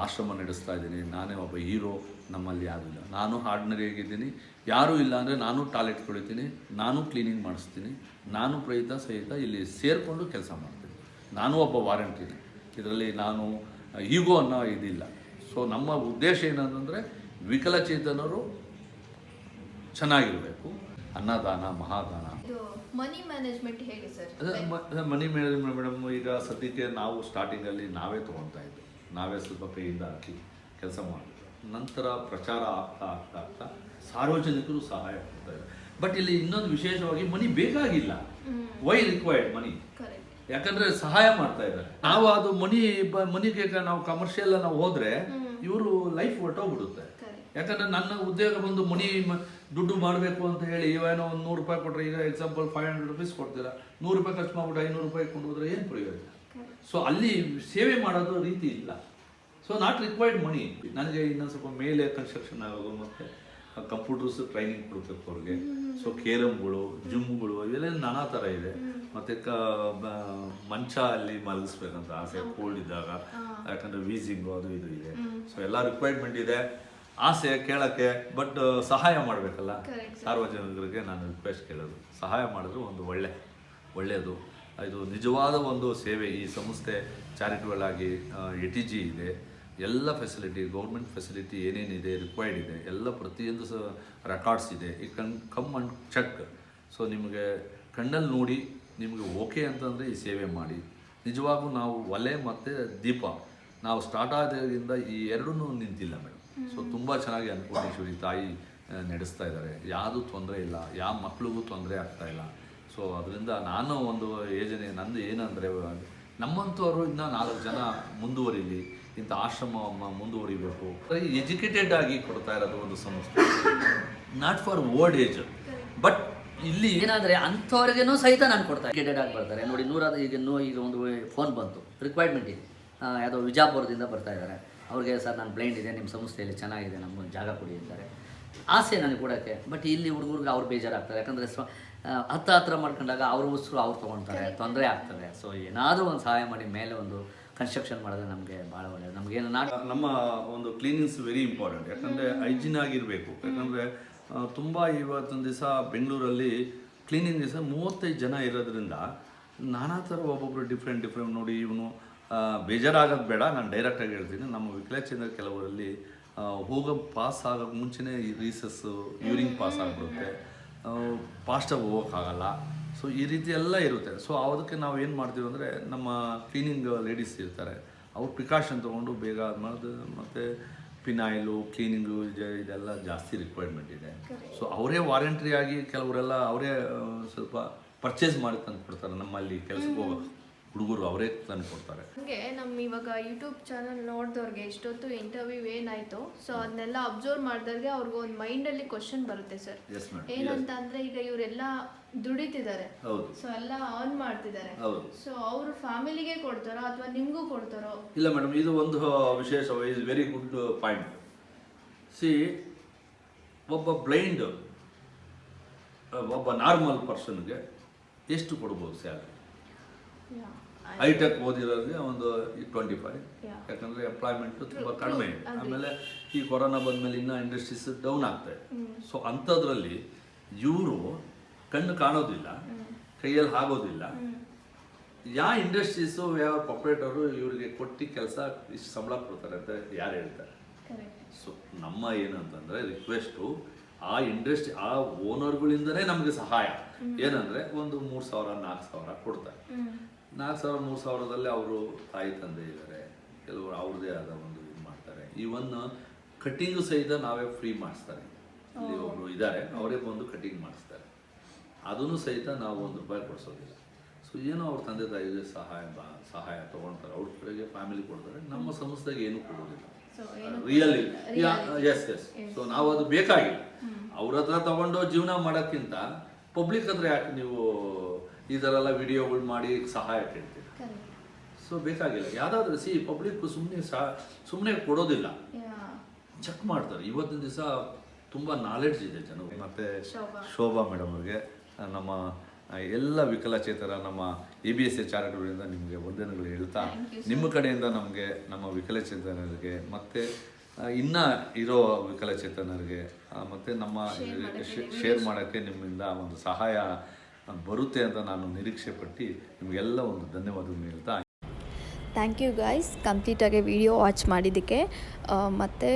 ಆಶ್ರಮ ನಡೆಸ್ತಾ ಇದ್ದೀನಿ. ನಾನೇ ಒಬ್ಬ ಹೀರೋ, ನಮ್ಮಲ್ಲಿ ಯಾರೂ ಇಲ್ಲ. ನಾನು ಆಗಿದ್ದೀನಿ. ಯಾರೂ ಇಲ್ಲ ಅಂದರೆ ನಾನು ಟಾಯ್ಲೆಟ್ ತೊಳಿತೀನಿ, ನಾನು ಕ್ಲೀನಿಂಗ್ ಮಾಡಿಸ್ತೀನಿ, ನಾನು ಪ್ರಯತ್ನ ಸಹಿತ ಇಲ್ಲಿ ಸೇರಿಕೊಂಡು ಕೆಲಸ ಮಾಡ್ತೀನಿ. ನಾನು ಒಬ್ಬ ವಾರಂಟಿನಿ ಇದರಲ್ಲಿ ನಾನು ಈಗೋ ಅನ್ನೋ ಇದಿಲ್ಲ. ಸೊ ನಮ್ಮ ಉದ್ದೇಶ ಏನಂತಂದರೆ ವಿಕಲಚೇತನರು ಚೆನ್ನಾಗಿರಬೇಕು. ಅನ್ನದಾನ ಮಹಾದಾನ. ಮನಿ ಮ್ಯಾನೇಜ್ಮೆಂಟ್ ಹೇಗೆ ಸರ್? ಮನಿ ಮೇಡಮ್ ಮೇಡಮ್ ಈಗ ಸದ್ಯಕ್ಕೆ ನಾವು ಸ್ಟಾರ್ಟಿಂಗಲ್ಲಿ ನಾವೇ ತೊಗೊತಾ ಇದ್ವಿ. ನಾವೇ ಸ್ವಲ್ಪ ಪೇಯಿಂದ ಹಾಕಿ ಕೆಲಸ ಮಾಡಿದ್ವಿ. ನಂತರ ಪ್ರಚಾರ ಆಗ್ತಾ ಆಗ್ತಾ ಆಗ್ತಾ ಸಾರ್ವಜನಿಕರು ಸಹಾಯ ಕೊಡ್ತಾ ಇದ್ದಾರೆ. ಬಟ್ ಇಲ್ಲಿ ಇನ್ನೊಂದು ವಿಶೇಷವಾಗಿ ಮನಿ ಬೇಕಾಗಿಲ್ಲ. ವೈ ರಿಕ್ವೈರ್ಡ್ ಮನಿ ಕರೆಕ್ಟ್ ಯಾಕಂದ್ರೆ ಸಹಾಯ ಮಾಡ್ತಾ ಇದ್ದಾರೆ. ನಾವು ಅದು ಮನಿ ಬ- ಮನಿಗೆ ನಾವು ಕಮರ್ಷಿಯಲ್ ನಾವು ಹೋದ್ರೆ ಇವರು ಲೈಫ್ ಹೊಟ್ಟೋಗ್ಬಿಡುತ್ತೆ ಯಾಕಂದ್ರೆ ನನ್ನ ಉದ್ಯೋಗ ಬಂದು ಮನಿ ದುಡ್ಡು ಮಾಡಬೇಕು ಅಂತ ಹೇಳಿ ಇವೇನೋ ಒಂದು ನೂರು ರೂಪಾಯಿ ಕೊಟ್ಟರೆ ಈಗ ಎಕ್ಸಾಂಪಲ್ ಫೈವ್ ಹಂಡ್ರೆಡ್ ರುಪೀಸ್ ಕೊಡ್ತೀರಾ. ನೂರು ರೂಪಾಯಿ ಖರ್ಚು ಮಾಡ್ಬಿಟ್ಟು ಐನೂರು ರೂಪಾಯಿ ಕೊಂಡು ಹೋದ್ರೆ ಏನು ಪ್ರಯೋಜನ? ಸೊ ಅಲ್ಲಿ ಸೇವೆ ಮಾಡೋದು ರೀತಿ ಇಲ್ಲ. ಸೊ ನಾಟ್ ರಿಕ್ವೈರ್ಡ್ ಮನಿ ನನಗೆ ಇನ್ನೊಂದು ಸ್ವಲ್ಪ ಮೇಲೆ ಕನ್ಸ್ಟ್ರಕ್ಷನ್ ಆಗೋದು ಮತ್ತು ಕಂಪ್ಯೂಟರ್ಸ್ ಟ್ರೈನಿಂಗ್ ಕೊಡ್ಬೇಕು ಅವ್ರಿಗೆ. ಸೊ ಕೇರಮ್ಗಳು ಜಿಮ್ಗಳು ಇವೆಲ್ಲ ನಾನಾ ಥರ ಇದೆ. ಮತ್ತು ಕ ಮಂಚ ಅಲ್ಲಿ ಮಲಗಿಸ್ಬೇಕಂತ ಆಸೆ ಕೋಲ್ಡ್ ಇದ್ದಾಗ. ಯಾಕಂದರೆ ವೀಸಿಂಗು ಅದು ಇದು ಇದೆ. ಸೊ ಎಲ್ಲ ರಿಕ್ವೈರ್ಮೆಂಟ್ ಇದೆ. ಆಸೆ ಕೇಳೋಕ್ಕೆ ಬಟ್ ಸಹಾಯ ಮಾಡಬೇಕಲ್ಲ? ಸಾರ್ವಜನಿಕರಿಗೆ ನಾನು ರಿಕ್ವೆಸ್ಟ್ ಕೇಳೋದು. ಸಹಾಯ ಮಾಡಿದ್ರು ಒಂದು ಒಳ್ಳೆ ಒಳ್ಳೆಯದು. ಇದು ನಿಜವಾದ ಒಂದು ಸೇವೆ ಈ ಸಂಸ್ಥೆ ಚಾರಿಟಬಲ್ ಆಗಿ ಎ ಟಿ ಜಿ ಇದೆ. ಎಲ್ಲ ಫೆಸಿಲಿಟಿ ಗೌರ್ಮೆಂಟ್ ಫೆಸಿಲಿಟಿ ಏನೇನಿದೆ ರಿಕ್ವೈರ್ಡ್ ಇದೆ ಎಲ್ಲ ಪ್ರತಿಯೊಂದು ಸಹ ರೆಕಾರ್ಡ್ಸ್ ಇದೆ. ಈ ಕಣ್ ಕಮ್ ಅಂಡ್ ಚೆಕ್ ಸೊ ನಿಮಗೆ ಕಣ್ಣಲ್ಲಿ ನೋಡಿ ನಿಮಗೆ ಓಕೆ ಅಂತಂದರೆ ಈ ಸೇವೆ ಮಾಡಿ. ನಿಜವಾಗೂ ನಾವು ಒಲೆ ಮತ್ತು ದೀಪ ನಾವು ಸ್ಟಾರ್ಟ್ ಆದಾಗಿಂದ ಈ ಎರಡೂ ನಿಂತಿಲ್ಲ ಮೇಡಮ್. ಸೊ ತುಂಬ ಚೆನ್ನಾಗಿ ಅನ್ನಪೂರ್ಣೇಶ್ವರಿ ತಾಯಿ ನಡೆಸ್ತಾ ಇದ್ದಾರೆ. ಯಾವುದೂ ತೊಂದರೆ ಇಲ್ಲ ಯಾವ ಮಕ್ಳಿಗೂ ತೊಂದರೆ ಆಗ್ತಾ ಇಲ್ಲ. ಸೊ ಅದರಿಂದ ನಾನು ಒಂದು ಯೋಜನೆ ನಂದು ಏನಂದರೆ ನಮ್ಮಂಥವ್ರು ಇನ್ನೂ ನಾಲ್ಕು ಜನ ಮುಂದುವರಿಲಿ. ಇಂಥ ಆಶ್ರಮವನ್ನು ಮುಂದುವರಿಬೇಕು. ಎಜುಕೇಟೆಡ್ ಆಗಿ ಕೊಡ್ತಾ ಇರೋದು ಒಂದು ಸಂಸ್ಥೆ. Not for old age but ಇಲ್ಲಿ ಏನಾದರೆ ಅಂಥವ್ರಿಗೇನೂ ಸಹಿತ ನಾನು ಕೊಡ್ತಾ ಎಜುಕೇಟೆಡ್ ಆಗಿ ಬರ್ತಾರೆ. ನೋಡಿ, ನೂರಾದ ಈಗ ನೂ, ಈಗ ಒಂದು ಫೋನ್ ಬಂತು. ರಿಕ್ವೈರ್ಮೆಂಟ್ ಇದೆ. ಯಾವುದೋ ವಿಜಾಪುರದಿಂದ ಬರ್ತಾ ಇದ್ದಾರೆ. ಅವ್ರಿಗೆ, ಸರ್, ನಾನು ಬ್ಲೈಂಡ್ ಇದೆ. ನಿಮ್ಮ ಸಂಸ್ಥೆಯಲ್ಲಿ ಚೆನ್ನಾಗಿದೆ. ನಮ್ಮ ಜಾಗ ಕೊಡಿ, ಅಂತಾರೆ. ಆಸೆ ನನಗೆ ಕೊಡೋಕ್ಕೆ. ಬಟ್ ಇಲ್ಲಿ ಹುಡುಗರಿಗೆ ಅವ್ರು ಬೇಜಾರಾಗ್ತಾರೆ. ಯಾಕಂದರೆ ಸ್ವ ಹತ್ತ ಹತ್ರ ಮಾಡ್ಕೊಂಡಾಗ ಅವ್ರ ಉಸಿರು ಅವ್ರು ತೊಗೊಳ್ತಾರೆ. ತೊಂದರೆ ಆಗ್ತದೆ. ಸೊ ಏನಾದರೂ ಒಂದು ಸಹಾಯ ಮಾಡಿ, ಮೇಲೆ ಒಂದು ಕನ್ಸ್ಟ್ರಕ್ಷನ್ ಮಾಡಿದ್ರೆ ನಮಗೆ ಭಾಳ ಒಳ್ಳೆಯದು ನಮಗೆ ನಾಟ್ ನಮ್ಮ ಒಂದು ಕ್ಲೀನಿಂಗ್ಸ್ ವೆರಿ ಇಂಪಾರ್ಟೆಂಟ್ ಯಾಕಂದರೆ ಹೈಜಿನ್ ಆಗಿರಬೇಕು. ಯಾಕಂದರೆ ತುಂಬ ಇವತ್ತೊಂದು ದಿವಸ ಬೆಂಗಳೂರಲ್ಲಿ ಕ್ಲೀನಿಂಗ್ ದಿವಸ ಮೂವತ್ತೈದು ಜನ ಇರೋದ್ರಿಂದ ನಾನಾ ಥರ ಒಬ್ಬೊಬ್ಬರು ಡಿಫ್ರೆಂಟ್ ಡಿಫ್ರೆಂಟ್ ನೋಡಿ ಇವನು ಬೇಜಾರಾಗೋದು ಬೇಡ. ನಾನು ಡೈರೆಕ್ಟಾಗಿ ಹೇಳ್ತೀನಿ. ನಮ್ಮ ವಿಕಲಚೇಂದ್ರ ಕೆಲವರಲ್ಲಿ ಹೋಗ ಹೋಗೋ ಪಾಸ್ ಆಗೋಕ್ಕೆ ಮುಂಚೆನೇ ರೀಸಸ್ಸು ಯೂರಿಂಗ್ ಪಾಸ್ ಆಗಿಬಿಡುತ್ತೆ. ಫಾಸ್ಟಾಗಿ ಹೋಗೋಕ್ಕಾಗಲ್ಲ. ಸೊ ಈ ರೀತಿ ಎಲ್ಲ ಇರುತ್ತೆ. ಸೊ ಅದಕ್ಕೆ ನಾವು ಏನು ಮಾಡ್ತೀವಿ ಅಂದರೆ ನಮ್ಮ ಕ್ಲೀನಿಂಗ್ ಲೇಡೀಸ್ ಇರ್ತಾರೆ. ಅವ್ರು ಪ್ರಿಕಾಷನ್ ತೊಗೊಂಡು ಬೇಗ ಅದು ಮಾಡೋದು ಮತ್ತು ಪಿನಾಯಿಲು ಕ್ಲೀನಿಂಗು ಇದೆಲ್ಲ ಜಾಸ್ತಿ ರಿಕ್ವೈರ್ಮೆಂಟ್ ಇದೆ. ಸೊ ಅವರೇ ವಾರಂಟ್ರಿ ಆಗಿ ಕೆಲವರೆಲ್ಲ ಅವರೇ ಸ್ವಲ್ಪ ಪರ್ಚೇಸ್ ಮಾಡಿ ತಂದು ಕೊಡ್ತಾರೆ. ನಮ್ಮಲ್ಲಿ ಕೆಲಸಕ್ಕೆ ಹೋಗೋ ಹುಡುಗರು ಅವರೇ ತಂದು ಕೊಡ್ತಾರೆ. ಹಾಗೆ ನಮ್ಮ ಇವಾಗ ಯೂಟ್ಯೂಬ್ ಚಾನಲ್ ನೋಡಿದವ್ರಿಗೆ ಇಷ್ಟೊತ್ತು ಇಂಟರ್ವ್ಯೂ ಏನಾಯ್ತು ಸೊ ಅದನ್ನೆಲ್ಲ ಅಬ್ಸರ್ವ್ ಮಾಡಿದವ್ರಿಗೆ ಅವ್ರಿಗೆ ಒಂದು ಮೈಂಡಲ್ಲಿ ಕ್ವಶನ್ ಬರುತ್ತೆ ಸರ್. ಏನಂತ ಅಂದರೆ ಈಗ ಇವರೆಲ್ಲ ದುಡಿತಿದ್ದಾರೆ. ಹೌದು. ಸೊ ಎಲ್ಲ ಆನ್ ಮಾಡ್ತಿದ್ದಾರೆ. ಹೌದು. ಸೊ ಅವರು ಫ್ಯಾಮಿಲಿಗೆ ಕೊಡ್ತಾರೋ ಅಥವಾ ನಿಮಗೂ ಕೊಡ್ತಾರೋ? ಇಲ್ಲ ಮೇಡಮ್ ಇದು ಒಂದು ವಿಶೇಷ is very good point see ಒಬ್ಬ ಬ್ಲೈಂಡ್ ಒಬ್ಬ ನಾರ್ಮಲ್ ಪರ್ಸನ್ಗೆ ಎಷ್ಟು ಕೊಡ್ಬೋದು ಸ್ಯಾಲ್ರಿ ಹೈಟೆಕ್ ಓದಿರೋರಿಗೆ ಒಂದು ಟ್ವೆಂಟಿ ಫೈವ್. ಯಾಕಂದರೆ ಎಂಪ್ಲಾಯ್ಮೆಂಟು ತುಂಬ ಕಡಿಮೆ. ಇದೆ ಆಮೇಲೆ ಈ ಕೊರೋನಾ ಬಂದಮೇಲೆ ಇನ್ನೂ ಇಂಡಸ್ಟ್ರೀಸ್ ಡೌನ್ ಆಗ್ತಾಯಿದೆ ಸೊ ಅಂಥದ್ರಲ್ಲಿ ಇವರು ಕಣ್ಣು ಕಾಣೋದಿಲ್ಲ ಕೈಯಲ್ಲಿ ಆಗೋದಿಲ್ಲ ಯಾವ ಇಂಡಸ್ಟ್ರೀಸು ಯಾವ ಅವರು ಇವರಿಗೆ ಕೊಟ್ಟು ಕೆಲಸ ಇಷ್ಟು ಸಂಬಳ ಕೊಡ್ತಾರೆ ಅಂತ ಯಾರು ಹೇಳ್ತಾರೆ? ಸೊ ನಮ್ಮ ಏನಂತಂದರೆ ರಿಕ್ವೆಸ್ಟು ಆ ಇಂಡಸ್ಟ್ರಿ ಆ ಓನರ್ಗಳಿಂದನೇ ನಮಗೆ ಸಹಾಯ. ಏನಂದರೆ ಒಂದು ಮೂರು ಸಾವಿರ ನಾಲ್ಕು ಸಾವಿರ ಕೊಡ್ತಾರೆ. ನಾಲ್ಕು ಸಾವಿರ ಮೂರು ಸಾವಿರದಲ್ಲಿ ಅವರು ತಾಯಿ ತಂದೆ ಇದ್ದಾರೆ. ಕೆಲವರು ಅವ್ರದ್ದೇ ಆದ ಒಂದು ಇದು ಮಾಡ್ತಾರೆ. ಇವನ್ ಕಟ್ಟಿಂಗು ಸಹಿತ ನಾವೇ ಫ್ರೀ ಮಾಡಿಸ್ತಾರೆ. ಇಲ್ಲಿ ಒಬ್ಬರು ಇದ್ದಾರೆ ಅವರೇ ಬಂದು ಕಟಿಂಗ್ ಮಾಡಿಸ್ತಾರೆ. ಅದನ್ನು ಸಹಿತ ನಾವು ಒಂದು ರೂಪಾಯಿ ಕೊಡಿಸೋದಿಲ್ಲ. ಸೊ ಏನೋ ಅವ್ರ ತಂದೆ ತಾಯಿಗೆ ಸಹಾಯ ಬಾ ಸಹಾಯ ತೊಗೊಳ್ತಾರೆ. ಅವ್ರ ಕಡೆಗೆ ಫ್ಯಾಮಿಲಿ ಕೊಡ್ತಾರೆ. ನಮ್ಮ ಸಂಸ್ಥೆಗೆ ಏನೂ ಕೊಡೋದಿಲ್ಲ. ರಿಯಲಿ ಎಸ್ ಎಸ್ ಸೊ ನಾವು ಅದು ಬೇಕಾಗಿಲ್ಲ. ಅವ್ರ ಹತ್ರ ತಗೊಂಡು ಜೀವನ ಮಾಡೋಕ್ಕಿಂತ ಪಬ್ಲಿಕ್ ಹತ್ರ ಯಾಕೆ ನೀವು ಈ ಥರ ಎಲ್ಲ ವಿಡಿಯೋಗಳು ಮಾಡಿ ಸಹಾಯ ಕೇಳ್ತೀರಿ? ಸೊ ಬೇಕಾಗಿಲ್ಲ. ಯಾವುದಾದ್ರೂ ಸಿ ಪಬ್ಲಿಕ್ ಸುಮ್ಮನೆ ಸಹ ಸುಮ್ಮನೆ ಕೊಡೋದಿಲ್ಲ. ಚೆಕ್ ಮಾಡ್ತಾರೆ. ಇವತ್ತಿನ ದಿವಸ ತುಂಬ ನಾಲೆಡ್ಜ್ ಇದೆ ಜನ ಮತ್ತು ಶೋಭಾ. ಮೇಡಮ್ ಅವ್ರಿಗೆ. ನಮ್ಮ ಎಲ್ಲ ವಿಕಲಚೇತರ ನಮ್ಮ ಎ ಬಿ ಎಸ್ ಎ ನಿಮಗೆ ವಂದನೆಗಳು ಹೇಳ್ತಾ ನಿಮ್ಮ ಕಡೆಯಿಂದ ನಮಗೆ ನಮ್ಮ ವಿಕಲಚೇತನರಿಗೆ ಮತ್ತು ಇನ್ನ ಇರೋ ವಿಕಲಚೇತನರಿಗೆ ಮತ್ತು ನಮ್ಮ ಶೇರ್ ಮಾಡೋಕ್ಕೆ ನಿಮ್ಮಿಂದ ಒಂದು ಸಹಾಯ ಬರುತ್ತೆ ಅಂತ ನಾನು ನಿರೀಕ್ಷೆ ಪಟ್ಟು ನಿಮಗೆಲ್ಲ ಒಂದು ಧನ್ಯವಾದಗಳು ಹೇಳ್ತಾ ಥ್ಯಾಂಕ್ ಯು ಗಾಯ್ಸ್ ಕಂಪ್ಲೀಟಾಗಿ ವಿಡಿಯೋ ವಾಚ್ ಮಾಡಿದ್ದಕ್ಕೆ. ಮತ್ತು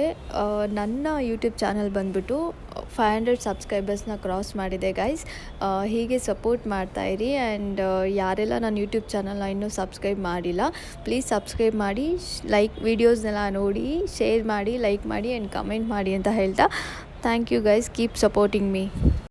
ನನ್ನ ಯೂಟ್ಯೂಬ್ ಚಾನಲ್ ಬಂದುಬಿಟ್ಟು ಫೈವ್ ಹಂಡ್ರೆಡ್ ಸಬ್ಸ್ಕ್ರೈಬರ್ಸ್ನ ಕ್ರಾಸ್ ಮಾಡಿದೆ ಗಾಯ್ಸ್ ಹೀಗೆ ಸಪೋರ್ಟ್ ಮಾಡ್ತಾಯಿರಿ ಆ್ಯಂಡ್ ಯಾರೆಲ್ಲ ನನ್ನ ಯೂಟ್ಯೂಬ್ ಚಾನಲ್ನ ಇನ್ನೂ ಸಬ್ಸ್ಕ್ರೈಬ್ ಮಾಡಿಲ್ಲ ಪ್ಲೀಸ್ ಸಬ್ಸ್ಕ್ರೈಬ್ ಮಾಡಿ ಲೈಕ್ ವೀಡಿಯೋಸ್ನೆಲ್ಲ ನೋಡಿ ಶೇರ್ ಮಾಡಿ ಲೈಕ್ ಮಾಡಿ ಆ್ಯಂಡ್ ಕಮೆಂಟ್ ಮಾಡಿ ಅಂತ ಹೇಳ್ತಾ. Thank you guys keep supporting me